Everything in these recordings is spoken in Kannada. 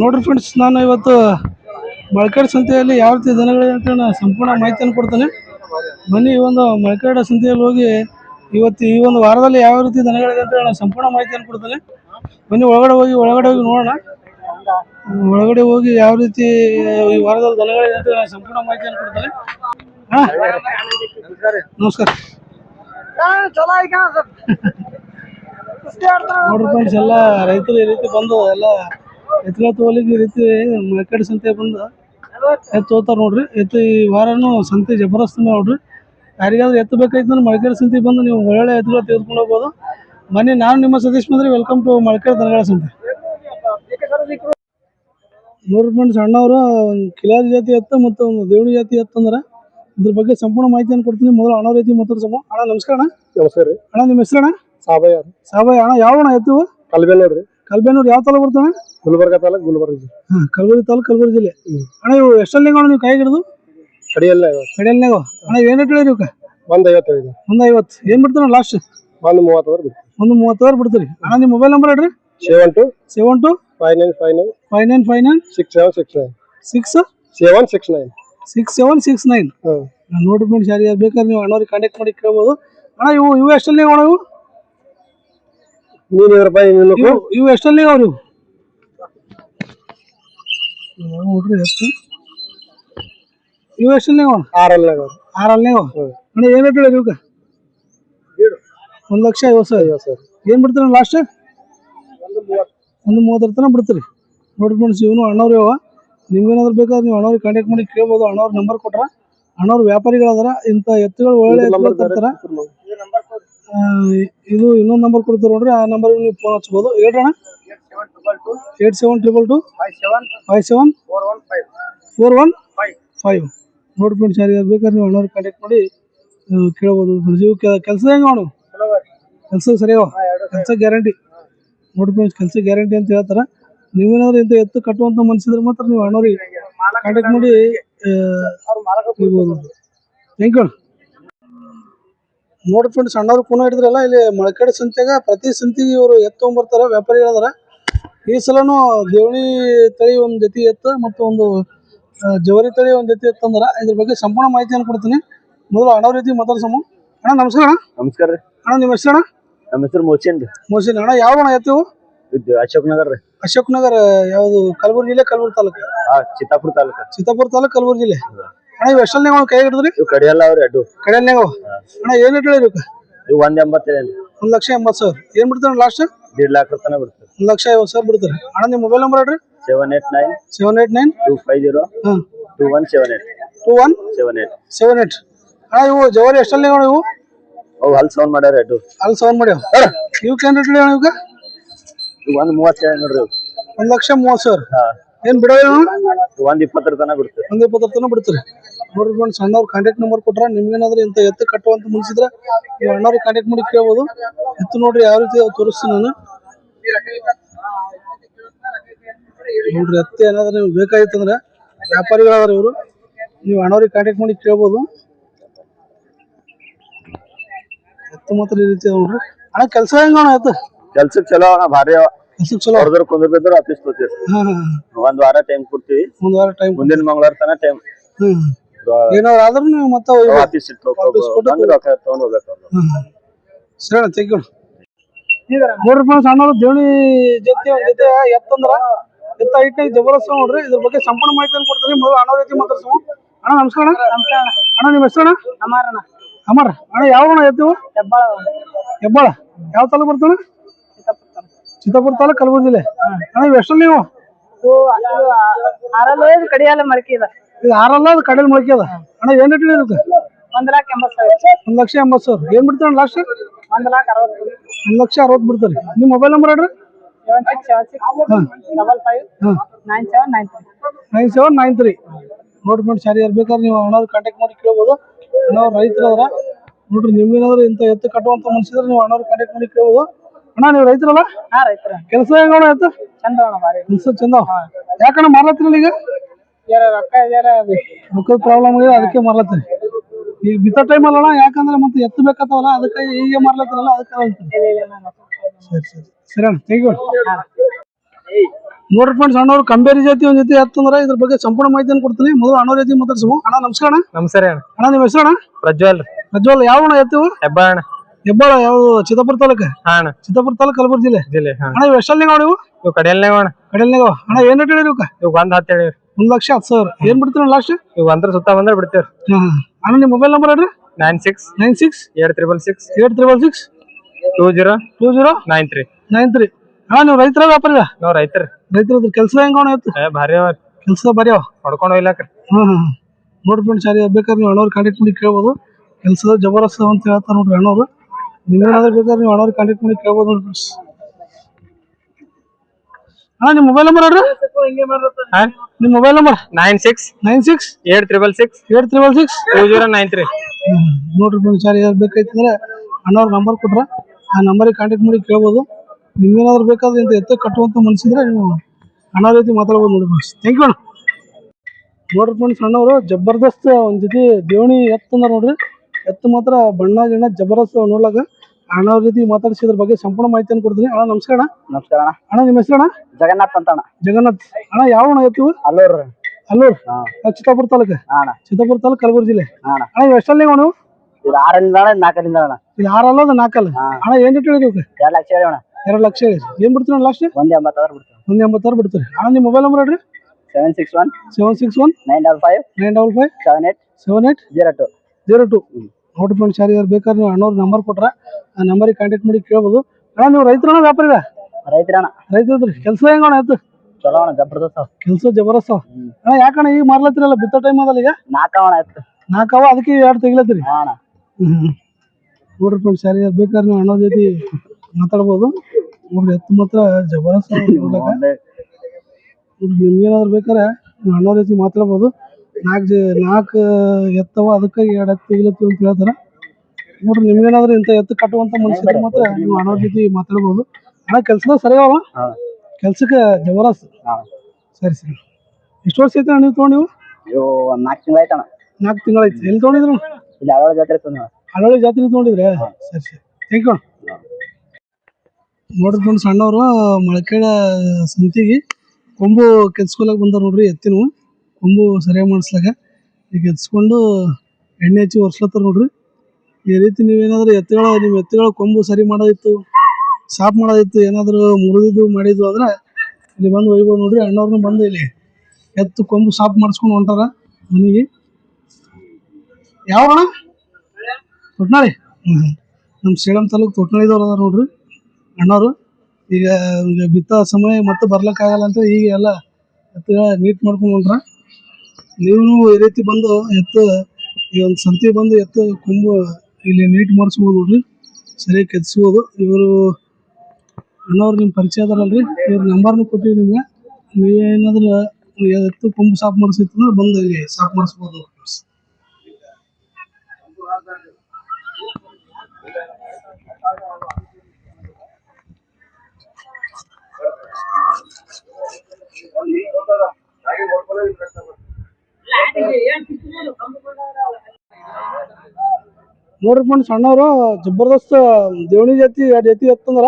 ನೋಡ್ರಿ ಫ್ರೆಂಡ್ಸ್ ನಾನು ಇವತ್ತು ಮಳಕೇಡ್ ಸಂತೆಯಲ್ಲಿ ಯಾವ ರೀತಿ ದನಗಳಿದೆ ಅಂತ ನಾನು ಸಂಪೂರ್ಣ ಮಾಹಿತಿಯನ್ನು ಕೊಡ್ತೇನೆ. ಬನ್ನಿ ಈ ಒಂದು ಮಳಕಾಡ ಸಂತೆಯಲ್ಲಿ ಹೋಗಿ ಇವತ್ತು ಈ ಒಂದು ವಾರದಲ್ಲಿ ಯಾವ ರೀತಿ ದನಗಳಿದೆ ಅಂತ ನಾನು ಸಂಪೂರ್ಣ ಮಾಹಿತಿಯನ್ನು ಕೊಡ್ತೇನೆ. ಬನ್ನಿ ಒಳಗಡೆ ಹೋಗಿ ಒಳಗಡೆ ಹೋಗಿ ನೋಡೋಣ. ಒಳಗಡೆ ಹೋಗಿ ಯಾವ ರೀತಿ ಈ ವಾರದಲ್ಲಿ ದನಗಳಿದೆ ಅಂತ ನಾನು ಸಂಪೂರ್ಣ ಮಾಹಿತಿಯನ್ನು ಕೊಡ್ತೇನೆ. ಹಾ ನಮಸ್ಕಾರ. ನೋಡ್ರಿ ಫ್ರೆಂಡ್ಸ್ ಎಲ್ಲ ರೈತರು ಈ ರೀತಿ ಬಂದು ಎಲ್ಲ ಎತ್ತುಗಳ ತೋಲಿಗೆ ಈ ರೀತಿ ಮಾರ್ಕೆಟ್ ಸಂತೆ ಬಂದು. ಎತ್ತು ಹೋಗ್ತಾರೆ ನೋಡ್ರಿ. ಎತ್ತು ಈ ವಾರನು ಸಂತೆ ಜಬರ್ದಸ್ತ್ ನೋಡ್ರಿ. ಯಾರಿಗಾದ್ರೂ ಎತ್ತು ಬೇಕಾಯ್ತು ಅಂದ್ರೆ ಮಳಕೇಡ್ ಸಂತೆ ಬಂದು ನೀವು ಒಳ್ಳೊಳ್ಳೆ ಎತ್ತುಗಳು ತೆಗೆದುಕೊಂಡು ಹೋಗ್ಬೋದು. ಮನೆ ನಾನು ನಿಮ್ಮ ಸತೀಶ್ ಬಂದ್ರೆ ವೆಲ್ಕಮ್ ಟು ಮಳಕೇಡ್ ದನಗಳ ಸಂತೆ. ನೋಡ್ರಿ ಫ್ರೆಂಡ್ಸ್ ಸಣ್ಣವರು ಒಂದು ಕಿಲಾರಿ ಜಾತಿ ಎತ್ತ ಮತ್ತು ಒಂದು ದೇವಣಿ ಜಾತಿ ಎತ್ತು ಅಂದ್ರೆ ಇದ್ರ ಬಗ್ಗೆ ಸಂಪೂರ್ಣ ಮಾಹಿತಿಯನ್ನು ಕೊಡ್ತೀನಿ. ಮೊದಲು ಹಣ ರೀತಿ ಸಮ ಅಣ್ಣ ನಮಸ್ಕಾರ ಅಣ್ಣ. ನಮಸ್ಕಾರ ರೀ. ಅಣ್ಣ ನಿಮ್ಮ ಹೆಸರು ಅಣ್ಣ ಸಾಬಯ್ಯ. ಸಾಬಾಯ್ ಅಣ್ಣ ಯಾವ ಅಣ್ಣ ಎತ್ತು? ಕಲ್ಬೆಲ್ಲ ನೋಡ್ರಿ ಕಲ್ಬೇನೂರು ಯಾವ ತಾಲೂಕು ಬರ್ತಾನೆ ಗುಲ್ಬರ್ಗ ತಾಲೂಕು ಗುಲ್ಬರ್ಗ ಜಿಲ್ಲೆ. ಹಾಂ ಕಲಬುರಗಿ ತಾಲೂಕು ಕಲಬುರಗಿ ಜಿಲ್ಲೆ. ಅಣ್ಣ ಇವು ಎಷ್ಟಲ್ಲಿ ನೀವು ಕೈ ಹಿಡಿದು ಕಡಿಯಲ್ಲ ಕಡೆಯಲ್ನಾಗ ಅಣ್ಣ ಏನು ರೇಟ್ ಹೇಳಿರಿ ಇವಕ್ಕೆ? ಒಂದ್ ಐವತ್ತು ಹೇಳಿದೆ. ಒಂದು ಐವತ್ತು. ಏನು ಬಿಡ್ತಾನೆ ಲಾಸ್ಟ್ ಒಂದ್ ಮೂವತ್ತದ್ರ ಬಿಟ್ಟು ಒಂದು ಮೂವತ್ತವರೆ ಬಿಡ್ತೀರಿ. ಅಣ್ಣ ನಿಮ್ಮ ಮೊಬೈಲ್ ನಂಬರ್ ಹೇಳ್ರಿ. Seven two seven two five nine five nine five nine five nine six seven six nine six seven six nine six seven six nine. ಹಾಂ ನೋಡ್ರಿ ಫ್ರೆಂಡ್ಸ್ ಯಾರು ಬೇಕಾದ್ರೆ ನೀವು ಅಣ್ಣವ್ರಿಗೆ ಕಾಂಟ್ಯಾಕ್ಟ್ ಮಾಡಿ ಕೇಳ್ಬೋದು. ಅಣ್ಣ ಇವು ಇವು ಎಷ್ಟಲ್ಲಿ ಅಣ್ಣ ಇವು? ರೂಪಾಯಿ ಇವು ಎಷ್ಟಲ್ಲಿ ಅವರು? ಇವು ಇವು ನೋಡ್ರಿ ಎಷ್ಟು? ಇವು ಎಷ್ಟಲ್ಲಿ ಆರಲ್ಲಿ ಅವ ಹ್ಮ್. ಅಣ್ಣ ಏನು ರೇಟ್ ಹೇಳಿರಿ ಇವಕ್ಕೆ ಒಂದು ಲಕ್ಷ ಐವತ್ತು ಸಾವಿರ. ಸರ್ ಏನು ಬಿಡ್ತೀರ ಲಾಸ್ಟ್ ಒಂದು ಮೂವತ್ತರ ತನಕ ಬಿಡ್ತೀರಿ. ನೋಡಿ ಫ್ರೆಂಡ್ಸ್ ಇವನು ಅಣ್ಣವ್ರು ಅವ ನಿಮ್ಗೇನಾದ್ರು ಬೇಕಾದ್ರೆ ನೀವು ಅಣ್ಣವ್ರಿಗೆ ಕಾಂಟ್ಯಾಕ್ಟ್ ಮಾಡಿ ಕೇಳ್ಬೋದು. ಅಣ್ಣವ್ರ ನಂಬರ್ ಕೊಟ್ರ ಅಣ್ಣವ್ರ ವ್ಯಾಪಾರಿಗಳದಾರ. ಇಂಥ ಎತ್ತುಗಳು ಒಳ್ಳೆ ಎತ್ತುಗಳು ತರ್ತಾರ. ಇದು ಇನ್ನೊಂದು ನಂಬರ್ ಕೊಡ್ತಾರೆ ನೋಡ್ರಿ, ಆ ನಂಬರ್ ನೀವು ಫೋನ್ ಹಚ್ಬೋದು. ಹೇಳ್ರಿ ಅಣ್ಣ. Eight seven triple two five seven four one five. ನೋಡಿ ಫ್ರೆಂಡ್ಸ್ ಯಾರಿಗಾರು ಬೇಕಾದ್ರೆ ನೀವು ಅಣ್ಣವ್ರಿಗೆ ಕಾಂಟ್ಯಾಕ್ಟ್ ಮಾಡಿ ಕೇಳ್ಬೋದು. ಫ್ರೆಂಡ್ಸ್ ಇವು ಕೆಲಸ ಹೆಂಗೆ ಮಾಡು ಕೆಲಸ ಸರಿಯಾವ? ಕೆಲಸ ಗ್ಯಾರಂಟಿ ನೋಡಿ ಫ್ರೆಂಡ್ಸ್ ಕೆಲಸ ಗ್ಯಾರಂಟಿ ಅಂತ ಹೇಳ್ತಾರ. ನೀವೇನಾದ್ರೂ ಇಂಥ ಎತ್ತು ಕಟ್ಟುವಂತ ಮನಸ್ಸಿದ್ರೆ ಮಾತ್ರ ನೀವು ಅಣ್ಣವ್ರಿಗೆ ಕಾಂಟ್ಯಾಕ್ಟ್ ಮಾಡಿ ಥ್ಯಾಂಕ್ ಯು ನೋಡಿ ಫ್ರೆಂಡ್ ಅಣ್ಣವ್ರು ಪುನಃ ಹಿಡಿದ್ರಲ್ಲ ಇಲ್ಲಿ ಮೊಳಕಡೆ ಸಂತೆಗ ಪ್ರತಿ ಸಂತಿಗೆ ಇವರು ಎತ್ತೊಂಬರ್ತಾರ ವ್ಯಾಪಾರಿ ಹೇಳಿದಾರ. ಈ ಸಲನು ದೇವಣಿ ತಳಿ ಒಂದು ಜೊತೆ ಎತ್ತು ಮತ್ತು ಒಂದು ಜವರಿ ತಳಿ ಒಂದು ಜೊತೆ ಎತ್ತು ಅಂದ್ರ. ಇದ್ರ ಬಗ್ಗೆ ಸಂಪೂರ್ಣ ಮಾಹಿತಿಯನ್ನು ಕೊಡ್ತೀನಿ. ಮೊದಲು ಅಣ್ಣವ್ರ ರೀತಿ ಮಾತಾಡ್ಸಮ್ಮ ಅಣ್ಣ ನಮಸ್ಕಾರ ಅಣ್ಣ. ನಮಸ್ಕಾರ ರೀ. ಅಣ್ಣ ನಿಮ್ಮ ಹೆಸರು ಅಣ್ಣ? ನಮ್ಮ ಹೆಸರು ಮೋಚಿನ್ ರೀ. ಮೋಸಿನ. ಅಣ್ಣ ಯಾವ ಅಣ್ಣ ಎತ್ತು ಇದು ಅಶೋಕ್ ನಗರ್ ರೀ. ಅಶೋಕ್ ನಗರ ಯಾವುದು? ಕಲಬುರಗಿ ಜಿಲ್ಲೆ ಕಲಬುರಗಿ ತಾಲೂಕು? ಹಾ ಚಿತ್ತಾಪುರ ತಾಲೂಕ. ಚಿತ್ತಾಪುರ ತಾಲೂಕು ಕಲಬುರಗಿ ಜಿಲ್ಲೆ. ಅಣ್ಣ ಇವು ಎಷ್ಟಲ್ಲಿ ನೀವು ಕೈ ಹಿಡಿದ್ರಿ? ಇವು ಕಡಿಯಲ್ಲ ಅವ್ರಿ ಅಡ್ಡು. ಕಡೆಯಲ್ಲಿ ಅಣ್ಣ ಏನು ರೇಟ್ ಹೇಳಿರಿ ಇವಕ್ಕೆ? ಇವು ಒಂದ್ ಎಂಬತ್ತೇನು ಒಂದು ಲಕ್ಷ ಎಂಬತ್ತು ಸಾವಿರ. ಏನು ಬಿಡ್ತಾರೆ ಲಾಸ್ಟ್ ದೀಡ್ ಲಾಖ ತನ ಬಿಡ್ತಾರೆ. ಒಂದು ಲಕ್ಷ ಐವತ್ತು ಸಾವಿರ ಬಿಡ್ತಾರೆ. ಅಣ್ಣ ನಿಮ್ಮ ಮೊಬೈಲ್ ನಂಬರ್ ಹೇಳ್ರಿ. Seven eight nine seven eight nine two five zero ಹಾಂ. Two one seven eight two one seven eight seven eight ಅಣ್ಣ ಇವು ಜವಾರಿ ಎಷ್ಟಲ್ಲಿ ಅಣ್ಣ ಇವು? ಅವು ಹಲ್ ಸೌಂಡ್ ಮಾಡ್ಯಾರ ಅಡ್ಡು. ಅಲ್ಲಿ ಸೌನ್ ಮಾಡ್ಯಾವ? ಇವಕ್ಕೆ ಕ್ಯಾನ್ ರೇಟ್ ಹೇಳಿ ಅಣ್ಣ ಇವಕ್ಕೆ ಇವು ಒಂದ್ ಮೂವತ್ತೇಳು ನೋಡ್ರಿ ಇವು. ಒಂದು ಲಕ್ಷ ಮೂವತ್ತು ಸಾವಿರ. ಹಾ. ಏನು ಬಿಡೋ ಒಂದ್ ಇಪ್ಪತ್ತರ ತನ ಬಿಡ್ತಾರೆ ಒಂದ್ ಇಪ್ಪತ್ತರ ತನಕ ಬಿಡ್ತಾರೆ. ನೋಡ್ರಿ ಫ್ರೆಂಡ್ಸ್ ಸಣ್ಣವ್ರ ಕಾಂಟ್ಯಾಕ್ಟ್ ನಂಬರ್ ಕೊಟ್ರ ನಿಮ್ಗೇನಾದ್ರೂ ಇಂಥ ಎತ್ತು ಕಟ್ಟುವಂತ ಮುನ್ಸಿದ್ರೆ ನೀವು ಅಣ್ಣವ್ರಿಗೆ ಕಾಂಟ್ಯಾಕ್ಟ್ ಮಾಡಿ ಕೇಳ್ಬೋದು. ಎತ್ತು ನೋಡ್ರಿ ಯಾವ ರೀತಿ ತೋರಿಸ್ತೀನಿ ನಾನು. ನೋಡ್ರಿ ಎತ್ತ ಏನಾದ್ರೂ ನಿಮ್ಗೆ ಬೇಕಾಗಿತ್ತಂದ್ರೆ ವ್ಯಾಪಾರಿಗಳಾದ್ರೆ ಇವರು. ನೀವು ಅಣ್ಣವ್ರಿಗೆ ಕಾಂಟ್ಯಾಕ್ಟ್ ಮಾಡಿ ಕೇಳ್ಬೋದು. ಎತ್ತು ಮಾತ್ರ ಈ ರೀತಿ ನೋಡ್ರಿ. ಅಣ್ಣ ಕೆಲಸ ಹೆಂಗ ಅಣ್ಣ ಎತ್ತು? ಕೆಲ್ಸಕ್ಕೆ ಚಲೋ ಅಣ್ಣ ಭಾರಿ ಚಲೋ. ಹೊರದ್ರ ಕುಂದ್ರ ಆಫೀಸ್ ತೋತೀವಿ ಹಾ ಹಾ ಒಂದ್ ವಾರ ಟೈಮ್ ಕೊಡ್ತೀವಿ. ಒಂದು ವಾರ ಟೈಮ್ ಮುಂದಿನ ಮಂಗಳವಾರ ತನ ಟೈಮ್ ಹ್ಮ್. ಏನಾದ್ರು ಆದ್ರೂ ನೀವು ಮತ್ತೆ ಒಯ್ಬೋದು. ಆಫೀಸ್ ರೊಕ್ಕ ತಗೊಂಡ್ ಹೋಗ್ಬೇಕು. ಸರಿ ನೋಡ್ರಿ ಫ್ರೆಂಡ್ಸ್ ಅಣ್ಣವ್ರು ದೇವಳಿ ಜೊತೆ ಒಂದ್ ಜೊತೆ ಎತ್ತಂದ್ರ ಎತ್ತ ಐಟ್ ಜಬರ್ದಸ್ತ್ ನೋಡ್ರಿ. ಇದ್ರ ಬಗ್ಗೆ ಸಂಪೂರ್ಣ ಮಾಹಿತಿಯನ್ನು ಕೊಡ್ತೀನಿ ಮೊದಲು ಅಣ್ಣ ರೀತಿ ಮಾತಾಡ್ಸು. ಅಣ್ಣ ನಮಸ್ಕಾರ ಅಣ್ಣ. ಅಣ್ಣ. ನಿಮ್ಮ ಹೆಸರು ಅಣ್ಣ ಅಮರ್ ಅಣ್ಣ ಯಾವ ಅಣ್ಣ ಎತ್ತು ಹೆಬ್ಬಾಳ ಹೆಬ್ಬಾಳ. ಯಾವ ತಾಲೂಕು ಬರ್ತಾನೆ ಚಿತ್ತಾಪುರ ತಾಲೂಕು ಕಲಬುರಗಿ ಜಿಲ್ಲೆ. ಅಣ್ಣ ಎಷ್ಟಲ್ಲಿ ನೀವು? ಆರಲ್ಲ ಕಡಿಯಲ್ಲ ಮಳಕಿ ಇದೆ ಇದು ಆರಲ್ಲ ಅದು ಕಡೆಯಲ್ಲಿ ಮೊಳಕೆ ಅದ. ಅಣ್ಣ ಏನ್ ರೇಟ್ ಇರುತ್ತೆ ಒಂದ್ ಲಕ್ಷ ಎಂಬತ್ ಸಾವಿರ. ಒಂದ್ ಲಕ್ಷ ಎಂಬತ್ತು ಸಾವಿರ. ಏನ್ ಬಿಡ್ತಾರ ಲಾಸ್ಟ್ ಒಂದ್ ಲಾಖ ಅರವತ್ತು. ಒಂದ್ ಲಕ್ಷ ಅರವತ್ತು ಬಿಡ್ತಾರೆ. ನಿಮ್ಮ ಮೊಬೈಲ್ ನಂಬರ್ ಹೇಳ್ರಿ. Seven six seven six double five nine seven nine three. Nine seven nine three. ನೋಡಿ ಫ್ರೆಂಡ್ಸ್ ಯಾರು ಬೇಕಾದ್ರೆ ನೀವು ಅಣ್ಣವ್ರು ಕಾಂಟ್ಯಾಕ್ಟ್ ಮಾಡಿ ಕೇಳ್ಬೋದು. ಅಣ್ಣವ್ರು ರೈತರದ್ರ. ನೋಡ್ರಿ ನಿಮ್ಗೇನಾದ್ರು ಇಂಥ ಎತ್ತು ಕಟ್ಟುವಂತ ಮನ್ಸಿದ್ರೆ ನೀವು ಅಣ್ಣವ್ರು ಕಾಂಟ್ಯಾಕ್ಟ್ ಮಾಡಿ ಕೇಳ್ಬೋದು. ಅಣ್ಣ ನೀವು ರೈತರಲ್ಲ? ಹಾ ರೈತರ. ಕೆಲಸ ಹೆಂಗಣ ಆಯ್ತು? ಚಂದ ಅಣ್ಣ ಬಾರಿ ಕೆಲಸ ಚಂದ ಯಾಕಣ್ಣ ಮಾರ್ಲತ್ತಿರಲ್ಲ ಈಗ? ರೊಕ್ಕ ರೊಕ್ಕದ ಪ್ರಾಬ್ಲಮ್ ಇದೆ ಅದಕ್ಕೆ ಮಾರ್ಲತ್ತೀರಿ ಈಗ ಬಿತ್ತ ಟೈಮ್ ಅಲ್ಲಣ್ಣ ಯಾಕಂದ್ರೆ ಮತ್ತೆ ಎತ್ತು ಬೇಕಾಗ್ತಾವಲ್ಲ ಅದಕ್ಕೆ ಈಗ ಮಾರ್ಲತ್ತಿರಲ್ಲ ಅದಕ್ಕೆ ಸರಿ ಸರಿ. ಸರಿ ಅಣ್ಣ ಥ್ಯಾಂಕ್ ಯು ನೋಡ್ರಿ ಫ್ರೆಂಡ್ಸ್ ಅಣ್ಣವ್ರು ಕಂಬೇರಿ ಜಾತಿ ಒಂದ್ ಜೊತೆ ಎತ್ತಂದ್ರೆ ಇದ್ರ ಬಗ್ಗೆ ಸಂಪೂರ್ಣ ಮಾಹಿತಿಯನ್ನು ಕೊಡ್ತೀನಿ. ಮೊದಲು ಅಣ್ಣವ್ರ ಜೊತೆ ಮಾತಾಡ್ಸು ಅಣ್ಣ ನಮಸ್ಕಾರ ಅಣ್ಣ. ನಮಸ್ಕಾರ ಅಣ್ಣ. ಅಣ್ಣ ನಿಮ್ಮ ಹೆಸರು ಅಣ್ಣ? ಪ್ರಜ್ವಲ್ ಪ್ರಜ್ವಲ್ ಯಾವ ಅಣ್ಣ ಎತ್ತಿವು ಹೆಬ್ಬ ಅಣ್ಣ. ಹೆಬ್ಬಾಳ ಯಾವ ಚಿತ್ತಾಪುರ ತಾಲೂಕ? ಹಾ ಅಣ್ಣ. ಚಿತ್ತಾಪುರ ತಾಲೂಕು ಕಲಬುರಗಿ ಜಿಲ್ಲೆ? ಜಿಲ್ಲೆ ಹಾ. ಅಣ್ಣ ಇವು ಎಷ್ಟಲ್ಲಿ ನೀವು ಇವು? ಕಡೆಯಲ್ಲೇ ಅಣ್ಣ. ಕಡೆಯಲ್ನಾಗ ಅಣ್ಣ ಏನ್ ರೇಟ್ ಹೇಳಿರಿ ಇವಕ್ಕ ಇವಾಗ ಒಂದ್ ಹತ್ತು ಹೇಳಿ ಒಂದ್ ಲಕ್ಷ ಹತ್ತು ಸಾವಿರ. ಏನ್ ಬಿಡ್ತೀರಿ ಲಾಸ್ಟ್ ಇವು ಅಂದ್ರೆ ಸುತ್ತ ಬಂದ್ರೆ ಬಿಡ್ತೇವ್ರಿ. ಅಣ್ಣ ನಿಮ್ಮ ಮೊಬೈಲ್ ನಂಬರ್ ಹೇಳ್ರಿ. Nine six nine six eight triple six eight triple six two zero two zero nine three. Nine three. ಅಣ್ಣ ನೀವು ರೈತರ ವ್ಯಾಪಾರ ನಾವ್ ರೈತರ. ರೈತರ ಕೆಲಸ ಹೆಂಗ ಅಣ್ಣ ಇವತ್ತು? ಏ ಭಾರಿ ಅವ. ಕೆಲಸದ ಬರ್ಯಾವ ಹೊಡ್ಕೊಂಡು ಹೋಗ್ಲಾಕ್ರಿ. ಹ್ಮ್ ಹಾ ನೋಡಿ ಫ್ರೆಂಡ್ಸ್ ಯಾರು ಬೇಕಾದ್ರೆ ನೀವು ಅಣ್ಣವ್ರು ಕಾಂಟ್ಯಾಕ್ಟ್ ಮಾಡಿ ಕೇಳ್ಬೋದು. ಕೆಲಸದ ಜಬರ್ದಸ್ತ್ ಅಂತ ಹೇಳ್ತಾರೆ ನೋಡ್ರಿ ಅಣ್ಣವ್ರು. ನಿಮ್ಗೇನಾದ್ರು ಬೇಕಾದ್ರೆ ನೀವು ಅಣ್ಣವ್ರಿಗೆ ಕಾಂಟ್ಯಾಕ್ಟ್ ಮಾಡಿ ಕೇಳ್ಬೋದು ನೋಡಿ ಫ್ರೆಂಡ್ಸ್ ಅಣ್ಣ ನಿಮ್ಮ ಮೊಬೈಲ್ ನಂಬರ್ ಹೇಳ್ರಿ. ನಿಮ್ಮ mobile number nine six nine six eight triple six eight triple six two zero nine three ನೋಡ್ರಿ ಫ್ರೆಂಡ್ಸ್ ಯಾರು ಯಾರು ಬೇಕಾಯ್ತಂದ್ರೆ ಅಣ್ಣವ್ರ ನಂಬರ್ ಕೊಟ್ರ ಆ ನಂಬರಿಗೆ ಕಾಂಟ್ಯಾಕ್ಟ್ ಮಾಡಿ ಕೇಳ್ಬೋದು. ನಿಮ್ಗೇನಾದ್ರು ಬೇಕಾದ್ರೆ ಇಂಥ ಎತ್ತ ಕಟ್ಟುವಂತ ಮನಸ್ಸಿದ್ರೆ ನೀವು ಅಣ್ಣ ರೀತಿ ಮಾತಾಡ್ಬೋದು ನೋಡಿ ಫ್ರೆಂಡ್ಸ್ ಥ್ಯಾಂಕ್ ಯು ಅಣ್ಣ. ನೋಡ್ರಿ ಫ್ರೆಂಡ್ಸ್ ಅಣ್ಣವರು ಜಬರ್ದಸ್ತ್ ಒಂದ್ ಜೊತೆ ದೇವಣಿ ಎತ್ತಂದ್ರ ನೋಡ್ರಿ. ಎತ್ತು ಮಾತ್ರ ಬಣ್ಣ ಗಿಣ್ಣ ಜಬರ್ದಸ್ತ್ ಅಣ್ಣ ಅಣ್ಣವ್ರ ಜೊತೆ ಮಾತಾಡಿಸಿದ್ರ ಬಗ್ಗೆ ಸಂಪೂರ್ಣ ಮಾಹಿತಿಯನ್ನು ಕೊಡ್ತೀನಿ. ಅಣ್ಣ ನಮಸ್ಕಾರ ಅಣ್ಣ. ನಮಸ್ಕಾರ ಅಣ್ಣ. ಅಣ್ಣ ನಿಮ್ಮ ಹೆಸರು ಅಣ್ಣ? ಜಗನ್ನಾಥ್ ಅಂತ ಅಣ್ಣ. ಜಗನ್ನಾಥ್. ಅಣ್ಣ ಯಾವ ಅಣ್ಣ ಎತ್ತು? ಅಲ್ಲೂರ್ ಅಲ್ಲೂರ್? ಹಾ. ಚಿತ್ತಾಪುರ ತಾಲೂಕು? ಹಾ ಅಣ್ಣ. ಚಿತ್ತಾಪುರ ತಾಲೂಕು ಕಲಬುರಗಿ ಜಿಲ್ಲೆ? ಹಾ ಅಣ್ಣ. ಅಣ್ಣ ಇವು ಎಷ್ಟಲ್ಲಿ ನೀವು ಇದು ಆರರಿಂದ ಅಣ್ಣ ನಾಲ್ಕರಿಂದ ಅಣ್ಣ. ಇದು ಆರಲ್ಲ ಅದು ನಾಲ್ಕಲ್ಲ? ಹಾ. ಅಣ್ಣ ಏನ್ ರೇಟ್ ಹೇಳಿರಿ ಇವಕ್ಕೆ? ಎರಡು ಲಕ್ಷ ಹೇಳಿ ಅಣ್ಣ. ಎರಡು ಲಕ್ಷ ಹೇಳಿ ಏನ್ ಬಿಡ್ತೀರಿ ಲಾಸ್ಟ್ ಒಂದ್ ಎಂಬತ್ತಾರು ಬಿಡ್ತೀವಿ. ಒಂದ್ ಎಂಬತ್ತಾರು ಬಿಡ್ತೀರಿ. ಅಣ್ಣ ನಿಮ್ಮ ಮೊಬೈಲ್ ನಂಬರ್ ಹೇಳ್ರಿ. Seven six one seven six one nine double five nine double five seven eight seven eight zero two zero two ನೋಡಿ ಫ್ರೆಂಡ್ಸ್ ಯಾರು ಯಾರು ಬೇಕಾದ್ರೆ ನೀವು ಅಣ್ಣವ್ರ ನಂಬರ್ ಕೊಟ್ರ ಆ ನಂಬರಿಗೆ ಕಾಂಟ್ಯಾಕ್ಟ್ ಮಾಡಿ ಕೇಳ್ಬೋದು. ಅಣ್ಣ ನೀವು ರೈತರಣ್ಣ ಇದೆ ರೈತರ ಅಣ್ಣ. ರೈತರಿ ಕೆಲಸ ಹೆಂಗಣ ಆಯ್ತು? ಚಲೋ ಅಣ್ಣ ಜಬರ್ದಸ್ತ್ ಕೆಲಸ ಜಬರ್ದಸ್ತ ಅಣ್ಣ. ಯಾಕಣ್ಣ ಈಗ ಮಾರ್ಲತ್ತಿರಲ್ಲ? ಬಿತ್ತ ಟೈಮ್ ಅದಲ್ಲ ಈಗ? ನಾಕವ ನಾಕವ ನಾಲ್ಕವ ಅದಕ್ಕೆ ಎರಡು ತೆಗಿಲತ್ತೀರಿ? ಅಣ್ಣ. ಹ್ಞೂ ನೋಡ್ರಿ ಫ್ರೆಂಡ್ಸ್ ಯಾರು ಯಾರು ಬೇಕಾದ್ರೆ ನೀವು ಅಣ್ಣವ್ರ ಜೊತೆ ಮಾತಾಡ್ಬೋದು. ನೋಡ್ರಿ ಎತ್ತು ಮಾತ್ರ ಜಬರ್ದಸ್ತ ನೋಡ್ಲಿಕ್ಕೆ. ನಿಮ್ಗೇನಾದ್ರು ಬೇಕಾರೆ ನೀವು ಅಣ್ಣವ್ರ ಜೊತೆ ಮಾತಾಡ್ಬೋದು. ನಾಲ್ಕು ಜ ನಾಲ್ಕು ಎತ್ತವ ಅದಕ್ಕೆ ಎರಡು ಎತ್ತು ತೆಗಿಲತ್ತೀವಿ ಅಂತ ಹೇಳ್ತಾರ. ನೋಡ್ರಿ ನಿಮ್ಗೇನಾದ್ರು ಇಂಥ ಎತ್ತು ಕಟ್ಟುವಂತ ಮನಸ್ಸಿದ್ರೆ ಮಾತ್ರ ನೀವು ಅನ್ನೋ ಜೊತೆ ಮಾತಾಡ್ಬೋದು. ಅಣ್ಣ ಕೆಲ್ಸದ ಸರಿ ಅವ. ಕೆಲ್ಸಕ್ಕೆ ಜಬರಸ್ತ್ ಹಾ. ಸರಿ ಸರಿ. ಎಷ್ಟು ವರ್ಷ ಐತೆ ನೀವು ತೊಗೊಂಡು ನೀವು? ಇವು ಒಂದ್ ನಾಲ್ಕು ತಿಂಗಳು ಆಯ್ತಣ್ಣ. ನಾಲ್ಕು ತಿಂಗಳೈತಿ ಎಲ್ಲಿ ತೊಗೊಂಡಿದ್ರು ಇಲ್ಲಿ ಯಾವ್ಯಾವ ಜಾತ್ರೆ ತಂದ ಹಳವಳ್ಳಿ ಜಾತ್ರೆ ತೊಗೊಂಡಿದ್ರೆ? ಸರಿ ಸರಿ. ಥ್ಯಾಂಕ್ ಯು ನೋಡ್ರಿ ಫ್ರೆಂಡ್ಸ್ ಸಣ್ಣವರು ಮೊಳಕೆಡ ಸಂತಿಗೆ ಕೊಂಬು ಕೆಲ್ಸ್ಕೊಲಕ್ ಬಂದಾರ ನೋಡ್ರಿ ಎತ್ತಿನವು. ಕೊಂಬು ಸರಿಯಾಗಿ ಮಾಡಿಸ್ಲಾಗ. ಈಗ ಎತ್ಸ್ಕೊಂಡು ಎಣ್ಣೆ ಹಚ್ಚಿ ಒರ್ಸ್ಲತ್ತಾರ ನೋಡ್ರಿ. ಈ ರೀತಿ ನೀವೇನಾದ್ರೂ ಎತ್ತುಗಳ, ನಿಮ್ಮ ಎತ್ತುಗಳ ಕೊಂಬು ಸರಿ ಮಾಡೋದಿತ್ತು ಸಾಫ್ ಮಾಡೋದಿತ್ತು, ಏನಾದರೂ ಮುರಿದಿದ್ದು, ಮಾಡಿದ್ದು ಆದ್ರೆ ಇಲ್ಲಿ ಬಂದು ಒಯ್ಬೋದು ನೋಡ್ರಿ. ಅಣ್ಣವ್ರನ್ನ ಬಂದು ಇಲ್ಲಿ ಎತ್ತು, ಕೊಂಬು ಸಾಫ್ ಮಾಡಿಸ್ಕೊಂಡು ಹೊಂಟಾರ ಮನೆಗೆ. ಯಾವ ಅಣ್ಣ ತೊಟ್ನಾಳಿ? ನಮ್ಮ ಸೇಡಮ್ ತಾಲೂಕು ತೊಟ್ನಾಳಿದವ್ರು ಅದಾರ ನೋಡ್ರಿ ಅಣ್ಣವರು. ಈಗ ಈಗ ಬಿತ್ತ ಸಮಯ ಮತ್ತೆ ಬರ್ಲಿಕ್ಕಾಗಲ್ಲ ಅಂತ ಈಗ ಎಲ್ಲ ಎತ್ತುಗಳ ನೀಟ್ ಮಾಡ್ಕೊಂಡು ಹೊಂಟ್ರ. ನೀವು ಈ ರೀತಿ ಬಂದು ಎತ್ತ, ಈ ಒಂದು ಸಂತೆ ಬಂದು ಎತ್ತ ಕುಂಬ ಇಲ್ಲಿ ನೀಟ್ ಮಾಡಿಸ್ಬೋದು ನೋಡ್ರಿ. ಸರಿಯಾಗಿ ಕೆತ್ಸ್ಬೋದು ಇವರು ಅಣ್ಣವ್ರು ನಿಮ್ಮ ಪರಿಚಯ ಅದಾರಲ್ರಿ. ಇವ್ರ ನಂಬರ್ನು ಕೊಟ್ಟಿವಿ ನಿಮ್ಗೆ. ನೀವೇನಾದ್ರೂ ಎತ್ತು, ಕುಂಬ ಸಾಫ್ ಮಾಡಿಸಿತ್ತಂದ್ರೆ ಬಂದು ಇಲ್ಲಿ ಸಾಫ್ ಮಾಡಿಸ್ಬೋದು. ನೋಡ್ರಿ ಫ್ರೆಂಡ್ಸ್ ಸಣ್ಣವರು ಜಬರ್ದಸ್ತ್ ದೇವಣಿ ಜಾತಿ ಎರಡು ಜಾತಿ ಎತ್ತಂದ್ರ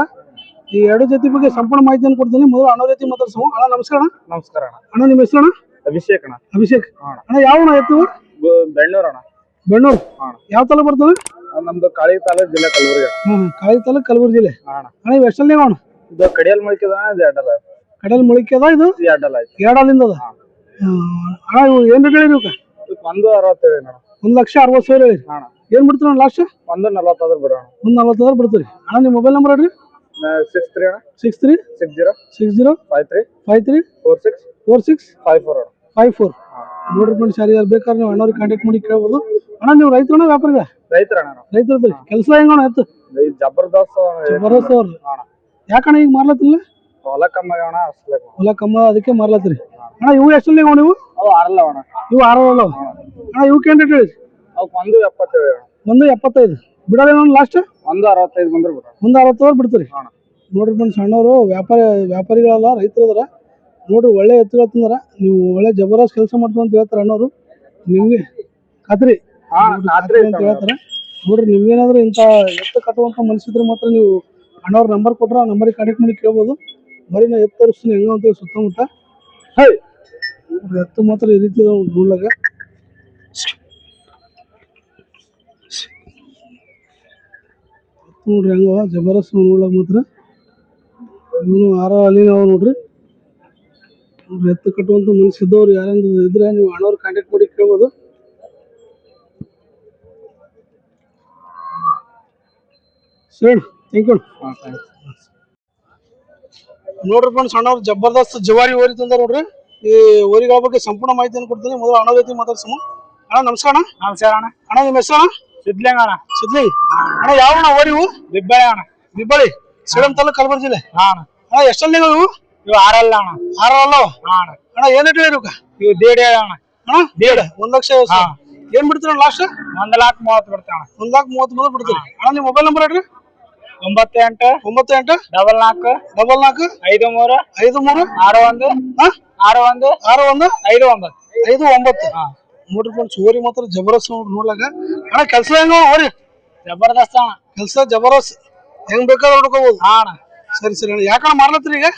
ಈ ಎರಡು ಜಾತಿ ಬಗ್ಗೆ ಸಂಪೂರ್ಣ ಮಾಹಿತಿಯನ್ನು ಕೊಡ್ತೀನಿ. ಮೊದಲು ಅಣ್ಣ ಜಾತಿ ಮಾತಾಡ್ಸೋ ಅಣ್ಣ ನಮಸ್ಕಾರ ಅಣ್ಣ. ನಮಸ್ಕಾರ ಅಣ್ಣ. ಅಣ್ಣ ನಿಮ್ಮ ಹೆಸರು ಅಣ್ಣ? ಅಭಿಷೇಕ್ ಅಣ್ಣ. ಅಭಿಷೇಕ್. ಅಣ್ಣ. ಯಾವ ಅಣ್ಣ ಎತ್ತು ಬೆಣ್ಣೂರ್ ಅಣ್ಣ. ಬೆಣ್ಣೂರು. ಹಾ. ಯಾವ ತಾಲೂಕು ಬರ್ತದೆ? ನಮ್ದು ಕಾಳಿ ತಾಲೂಕ್ ಜಿಲ್ಲೆ ಕಲಬುರಗಿ ಹಾಂ ಕಾಳಿ ತಾಲೂಕು ಕಲಬುರಗಿ ಜಿಲ್ಲೆ. ಅಣ್ಣ. ಅಣ್ಣ ಇವು ಎಷ್ಟಲ್ಲಿ ಅಣ್ಣ? ಇದು ಕಡಿಯಲ್ ಮಳಿಕೆದ ಇದು ಎರಡಲ್ಲ. ಕಡಿಯಲ್ ಮೊಳಕೆ ಅದ ಇದು ಎರಡಲ್ಲ ಎರಡಲ್ಲಿಂದ ಅದ. ಅಣ್ಣ ಇವು ಏನು ರೇಟ್ ಹೇಳಿ ನೀವು ಇದಕ್ಕೆ ಒಂದು ಅರವತ್ತೇಳು ಅಣ್ಣ ಒಂದು ಲಕ್ಷ ಅರವತ್ತು ಸಾವಿರ ಹೇಳಿ ಅಣ್ಣ ಏನು ಬಿಡ್ತೀರ ಲಾಸ್ಟ್ ಒಂದು ನಲ್ವತ್ತಾದ್ರು ಬಿಡೋಣ. ಒಂದು ನಲ್ವತ್ತಾದ್ರು ಬಿಡ್ತೀರಿ. ಅಣ್ಣ ನಿಮ್ಮ ಮೊಬೈಲ್ ನಂಬರ್ ಹೇಳ್ರಿ. ಸಿಕ್ಸ್ ತ್ರೀ ಅಣ್ಣ. Six three six zero six zero five three five three four six four six five four ಅಣ್ಣ. ಫೈವ್ ಫೋರ್ ನೋಡ್ರಿ ಫ್ರೆಂಡ್ಸ್ ಯಾರು ಯಾರು ಬೇಕಾದ್ರೆ ನೀವು ಅಣ್ಣವ್ರಿಗೆ ಕಾಂಟ್ಯಾಕ್ಟ್ ಮಾಡಿ ಕೇಳ್ಬೋದು. ಅಣ್ಣ ನೀವು ರೈತರಣ್ಣ ವ್ಯಾಪಾರಿಗ ರೈತರ ಅಣ್ಣ. ರೈತರದ್ರಿ ಕೆಲಸ ಹೆಂಗಣ್ಣ ಆಯ್ತು? ಜಬರ್ದಸ್ತ್ ಭರೋಸೆ ಅವ್ರು. ಅಣ್ಣ. ಯಾಕಣ್ಣ ಈಗ ಮಾರ್ಲತ್ತಿಲ್ಲ ಹೊಲ ಕಮ್ಮಿ ಅಣ್ಣ ಹೊಲ ಕಮ್ಮ ಅದಕ್ಕೆ ಮಾರ್ಲತ್ತೀರಿ. ಅಣ್ಣ ಇವು ಎಷ್ಟು ನೀವು ನೀವು ಅವು ಆರಲ್ಲ ಅಣ್ಣ. ಇವು ಆರು ಅಣ್ಣ ಇವಕ್ಕೆ ಏನು ರೇಟ್ ಹೇಳಿ? ಅವಕ್ಕೆ ಒಂದು ಎಪ್ಪತ್ತೇಳು ಅಣ್ಣ. ಒಂದು ಎಪ್ಪತ್ತೈದು. ಬಿಡೋದೇನೋ ಲಾಸ್ಟ್ ಒಂದು ಅರವತ್ತೈದು ಬಂದ್ರೆ ಬಿಡ ಒಂದು ಅರವತ್ತೈದು ಬಿಡ್ತೀರಿ. ಅಣ್ಣ. ನೋಡ್ರಿ ಫ್ರೆಂಡ್ಸ್ ಸಣ್ಣವರು ವ್ಯಾಪಾರಿ ವ್ಯಾಪಾರಿಗಳಲ್ಲ ರೈತರು ಅದಾರ ನೋಡ್ರಿ ಒಳ್ಳೆ ಎತ್ತುಗಳು ತಂದ್ರ. ನೀವು ಒಳ್ಳೆ ಜಬರ್ದಸ್ತ್ ಕೆಲಸ ಮಾಡ್ತೀವಿ ಅಂತ ಹೇಳ್ತಾರೆ ಅಣ್ಣವರು. ನಿಮಗೆ ಖಾತ್ರಿ. ಖಾತ್ರಿ ಅಂತ ಹೇಳ್ತಾರೆ. ನೋಡ್ರಿ ನಿಮ್ಗೇನಾದ್ರೂ ಇಂಥ ಎತ್ತು ಕಟ್ಟುವಂಥ ಮನ್ಸಿದ್ರೆ ಮಾತ್ರ ನೀವು ಅಣ್ಣವ್ರ ನಂಬರ್ ಕೊಟ್ರೆ ಆ ನಂಬರಿಗೆ ಕಾಂಟ್ಯಾಕ್ಟ್ ಮಾಡಿ ಕೇಳ್ಬೋದು. ಬರೀ ನಾ ಎತ್ತು ತೋರಿಸ್ತೀನಿ ಹೆಂಗ ಅಂತ ಸುತ್ತಮುತ್ತ. ಹೇ ಎತ್ತು ಮಾತ್ರ ಈ ರೀತಿ ಗುಳ್ಳಾಗ ನೋಡ್ರಿ ಹಂಗ ಜಬರ್ದಸ್ತ್ ನೋಡ್ಲಾಗ ಮಾತ್ರ. ಇವನು ಆರ ಅಲ್ಲಿನ ಅವ ನೋಡ್ರಿ. ನೋಡ್ರಿ ಎತ್ತು ಕಟ್ಟುವಂತ ಮನಸ್ಸಿದ್ದವ್ರು ಯಾರು ಇದ್ರೆ ನೀವು ಅಣ್ಣವ್ರ ಕಾಂಟ್ಯಾಕ್ಟ್ ಮಾಡಿ ಕೇಳ್ಬೋದು. ಸರಿ ಥ್ಯಾಂಕ್ ಯು ನೋಡ್ರಿ ಫ್ರೆಂಡ್ಸ್ ಅಣ್ಣವ್ರು ಜಬರ್ದಸ್ತ್ ಜವಾರಿ ಓರಿ ತಂದ ನೋಡ್ರಿ. ಈ ಓರಿಗಳ ಬಗ್ಗೆ ಸಂಪೂರ್ಣ ಮಾಹಿತಿಯನ್ನು ಕೊಡ್ತೀನಿ. ಮೊದಲು ಅಣ್ಣ ಜೊತೆ ಮಾತಾಡ್ಸಮ ಅಣ್ಣ ನಮಸ್ಕಾರ ಅಣ್ಣ. ನಮಸ್ಕಾರ ಅಣ್ಣ. ಅಣ್ಣ ನಿಮ್ಮ ಹೆಸರು ಅಣ್ಣ? ಸಿದ್ಲಿಂಗ ಅಣ್ಣ. ಸಿದ್ಲಿಂಗ್ ಅಣ್ಣ ಯಾವ ಅಣ್ಣ ಓರಿವು ದಿಬ್ಬಳೆ ಅಣ್ಣ. ಬಿಬ್ಬಳಿ ಸೇಡಂ ತಾಲೂಕು ಕಲಬುರಗಿ ಜಿಲ್ಲೆ. ಹಾ ಅಣ್ಣ. ಅಣ್ಣ ಎಷ್ಟಲ್ಲಿ ಇವು? ಇವು ಆರಲ್ಲ ಅಣ್ಣ. ಆರಲ್ಲ ಹಾ ಅಣ್ಣ. ಅಣ್ಣ ಏನ್ ರೇಟ್ ಇವ್ಕ ಇವು ದೇಡಿ ಅಣ್ಣ. ಅಣ್ಣ ದೇಡ್. ಒಂದ್ ಲಕ್ಷ. ಏನ್ ಬಿಡ್ತೀರ ಲಾಸ್ಟ್ ಒಂದ್ ಲಾಕ್ ಮೂವತ್ತು ಬಿಡ್ತೇವೆ ಅಣ್ಣ. ಒಂದ್ ಲಾಕ್ ಮೂವತ್ತು ಬಂದ್ರೆ ಬಿಡ್ತೀರಿ. ಅಣ್ಣ ನಿಮ್ಮ ಮೊಬೈಲ್ ನಂಬರ್ ಹೇಳ್ರಿ. ಒಂಬತ್ತು ಎಂಟು ಒಂಬತ್ತು ಎಂಟು ಡಬಲ್ ನಾಲ್ಕು ಡಬಲ್ ನಾಲ್ಕು ಐದು ಮೂರು ಐದು ಮೂರು ಆರು ಒಂದು ಹಾ. ಆರು ಒಂದು ಆರು ಒಂದು ಐದು ಒಂಬತ್ತು ಐದು ಒಂಬತ್ತು ನೋಡ್ರಿ ಫ್ರೆಂಡ್ಸ್ ಓರಿ ಮಾತ್ರ ಜಬರ್ದಸ್ತ್ ನೋಡ್ರಿ ನೋಡ್ಲಾಗ. ಅಣ್ಣ ಕೆಲಸ ಹೆಂಗ ಓರಿ ಜಬರ್ದಸ್ತ್ ಅಣ್ಣ. ಕೆಲಸ ಜಬರ್ದಸ್ತ್. ಹೆಂಗ್ ಬೇಕಾದ್ರೆ ನೋಡ್ಕೋಬಹುದು ಹಾ ಅಣ್ಣ. ಸರಿ ಸರಿ ಅಣ್ಣ. ಯಾಕಣ್ಣ ಮಾರ್ಲತ್ರಿ ಈಗ?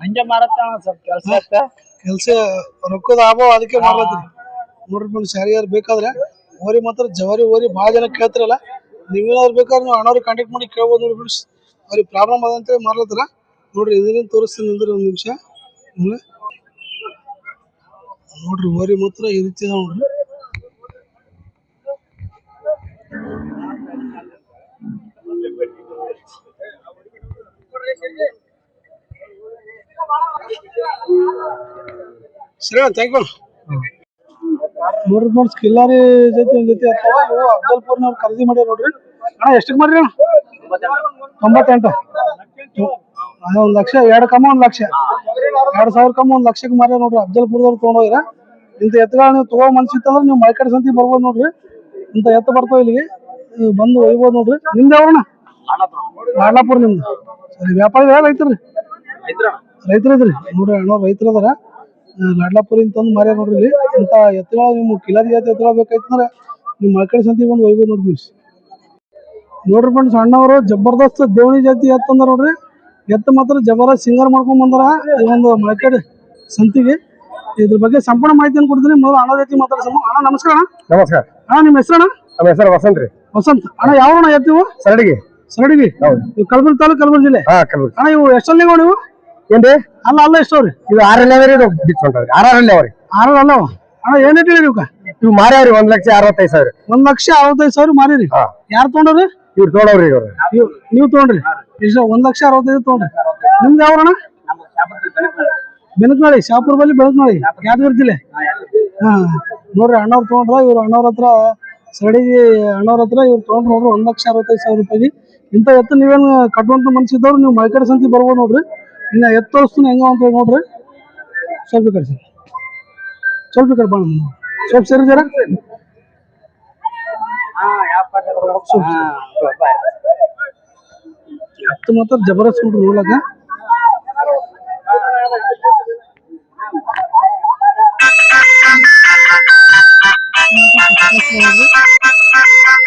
ಹಂಗೆ ಮಾರತ್ತ ಅಣ್ಣ ಸ್ವಲ್ಪ ಕೆಲಸ ಇತ್ತು. ಕೆಲಸ ರೊಕ್ಕದ ಅಭಾವ ಅದಕ್ಕೆ ಮಾಡ್ಲತ್ರಿ ನೋಡ್ರಿ ಫ್ರೆಂಡ್ಸ್ ಯಾರ್ಯಾರು ಬೇಕಾದ್ರೆ. ಓರಿ ಮಾತ್ರ ಜವರಿ ಓರಿ ಭಾಳ ಜನ ಕೇಳ್ತಿರಲ್ಲ. ನೀವೇನಾದ್ರು ಬೇಕಾದ್ರೆ ನೀವು ಅಣ್ಣವ್ರಿಗೆ ಕಾಂಟ್ಯಾಕ್ಟ್ ಮಾಡಿ ಕೇಳ್ಬೋದು ನೋಡಿ ಫ್ರೆಂಡ್ಸ್ ಅವ್ರಿಗೆ ಪ್ರಾಬ್ಲಮ್ ಅದಂತೇಳಿ ಮಾರ್ಲತ್ತರ. ನೋಡ್ರಿ ಇದರಿಂದ ತೋರಿಸ್ತೀನಿ ಅಂದ್ರೆ ಒಂದು ನಿಮಿಷ. ನೋಡ್ರಿ ಓರಿ ಮಾತ್ರ ಈ ರೀತಿ ನೋಡ್ರಿ. ಸರಿ ಥ್ಯಾಂಕ್ ಯು ನೋಡ್ರಿ ನೋಡ್ರಿ ಕಿಲ್ಲಾರಿ ಜೊತೆ ಜೊತೆ ಅಥವಾ ಇವು ಅಫ್ಜಲ್ಪುರ್ನವ್ರು ಖರೀದಿ ಮಾಡ್ಯಾರ ನೋಡ್ರಿ. ಅಣ್ಣ ಎಷ್ಟಕ್ಕೆ ಮಾಡ್ರಿ ಅಣ್ಣ? ತೊಂಬತ್ತೆಂಟು. ಅದೇ ಒಂದ್ ಲಕ್ಷ, ಎರಡು ಕಮ್ಮ ಒಂದ್ ಲಕ್ಷ. ಎರಡ್ ಸಾವಿರ ಕಮ್ಮ ಒಂದ್ ಲಕ್ಷಕ್ಕೆ ಮಾರ್ಯಾರ ನೋಡ್ರಿ. ಅಫಜಲ್ಪುರದವ್ರು ತಗೊಂಡೋಗ್ರ ಇಂಥ ಎತ್ತುಗಳು ನೀವು ತಗೋ ಮನ್ಸಿತ್ತಂದ್ರೆ ನೀವು ಮೈಕಡೆ ಸಂತಿ ಬರ್ಬೋದು ನೋಡ್ರಿ. ಇಂಥ ಎತ್ತು ಬರ್ತಾವ ಇಲ್ಲಿಗೆ. ನೀವು ಬಂದು ಒಯ್ಬೋದು ನೋಡ್ರಿ. ನಿಮ್ದು ಯಾವ್ರಣ್ಣ? ಲಾಡ್ಲಾಪುರ ನಿಮ್ದು. ಸರಿ, ವ್ಯಾಪಾರ ರೈತರ್ರಿ ರೈತರು? ಇದ್ರಿ? ನೋಡ್ರಿ, ಅಣ್ಣ ರೈತರು ಅದಾರ. ಲಾಡ್ಲಾಪುರ ತಂದು ಮಾರ್ಯಾರ ನೋಡ್ರಿ ಇಲ್ಲಿ. ಇಂಥ ಎತ್ತುಗಳ ನಿಮ್ಮ ಕಿಲಾರಿ ಜಾತಿ ಎತ್ತುಗಳ ಬೇಕಾಯ್ತಂದ್ರೆ ನಿಮ್ಮ ಮೈಕಡೆ ಸಂತಿ ಬಂದು ಒಯ್ಬೋದು ನೋಡ್ರಿ. ನೋಡ್ರಿ ಫ್ರೆಂಡ್ಸ್ ಅಣ್ಣವರು ಜಬರ್ದಸ್ತ್ ದೇವಣಿ ಜಾತಿ ಎತ್ತಂದ್ರ ನೋಡ್ರಿ. ಎತ್ತು ಮಾತ್ರ ಜಬರ ಸಿಂಗರ್ ಮಾಡ್ಕೊಂಡ್ ಬಂದಾರ. ಈ ಒಂದು ಮಳಕೇಡ್ ಸಂತಿಗೆ. ಇದ್ರ ಬಗ್ಗೆ ಸಂಪೂರ್ಣ ಮಾಹಿತಿಯನ್ನು ಕೊಡ್ತೀನಿ. ಮೊದಲು ಅಣ್ಣ ಜೊತೆ ಮಾತಾಡ್ಸಮ ಅಣ್ಣ ನಮಸ್ಕಾರ ಅಣ್ಣ. ನಮಸ್ಕಾರ. ಅಣ್ಣ ನಿಮ್ಮ ಹೆಸರು ಅಣ್ಣ ನಮ್ಮ ಹೆಸರು ವಸಂತ್ ರೀ. ವಸಂತ್. ಅಣ್ಣ ಯಾವ ಅಣ್ಣ ಎತ್ತಿವು ಸರಡಿಗೆ. ಸರಡಿಗೆ? ಹೌದು. ಇವು ಕಲಬುರಗಿ ತಾಲೂಕು ಕಲಬುರಗಿ ಜಿಲ್ಲೆ? ಹಾ ಕಲಬುರ್ಗಿ. ಅಣ್ಣ ಇವು ಎಷ್ಟಲ್ಲಿ ನೀವು ಏನ್ರಿ? ಅಲ್ಲ ಅಲ್ಲ ಎಷ್ಟವ್ರಿ ಇದು ಆರನೇ ಅವರಿ ಇದು ಬಿಚ್ಚ ಹೊಂಟದ್ರಿ ಆರರಲ್ಲಿ ಅವ್ರಿ. ಆರು ಅಲ್ಲವ ಅಣ್ಣ ಏನ್ ಇಟ್ಟಿರಿ ಇವಕ್ಕ ಇವು ಮಾರ್ಯಾವ್ರಿ ಒಂದ್ ಲಕ್ಷ ಅರವತ್ತೈದು ಸಾವಿರ ಒಂದ್ ಲಕ್ಷ ಅರವತ್ತೈದು ಸಾವಿರ ಮಾರಿರಿ ಹಾ. ಯಾರು ತಗೊಂಡ್ರಿ ಇವ್ರು ತೊಗೊಂಡವ್ರಿ ಇವ್ರು ನೀವು ತೊಗೊಂಡ್ರಿ? ಎಷ್ಟು ಒಂದ್ ಲಕ್ಷ ಅರವತ್ತೈದು ತೊಗೊಂಡ್ರಿ ನಿಮ್ದು ಯಾವ ಅಣ್ಣ ಬೆನಕನಹಳ್ಳಿ ಶಾಪುರ ಬಲ್ಲಿ ಬೆನಕನಹಳ್ಳಿ ಯಾದಗಿರಿ ಜಿಲ್ಲೆ. ಹಾ ನೋಡ್ರಿ ಅಣ್ಣವ್ರು ತೊಗೊಂಡ್ರ ಇವ್ರು ಅಣ್ಣವ್ರ ಹತ್ರ ಸರಡಿ ಅಣ್ಣವ್ರ ಹತ್ರ ಇವ್ರು ತೊಗೊಂಡ್ರು ನೋಡ್ರಿ ಒಂದ್ ಲಕ್ಷ ಅರವತ್ತೈದು ಸಾವಿರ ರೂಪಾಯಿ ಇಂಥ ಎತ್ತು ನೀವೇನು ಕಟ್ಟುವಂತ ಮನ್ಸಿದ್ದವ್ರು ನೀವು ಮೈಕಡೆ ಸಂತಿ ಬರ್ಬೋದು ನೋಡ್ರಿ. ಇನ್ನ ಎತ್ತು ತೋರಿಸ್ತೀನಿ ಹೆಂಗ ಅಂತ ಹೇಳಿ ನೋಡ್ರಿ. ಸ್ವಲ್ಪ ಕಡೆ ಸರ್. ಸ್ವಲ್ಪ ಕಡೆ ಬಾ ಸ್ವಲ್ಪ ಸರಿ. ಜರ ಎತ್ತು ಮಾತ್ರ ಜಬರ್ದಸ್ತ್ ನೋಡ್ರಿ ನೋಡ್ಲಕ್ಕ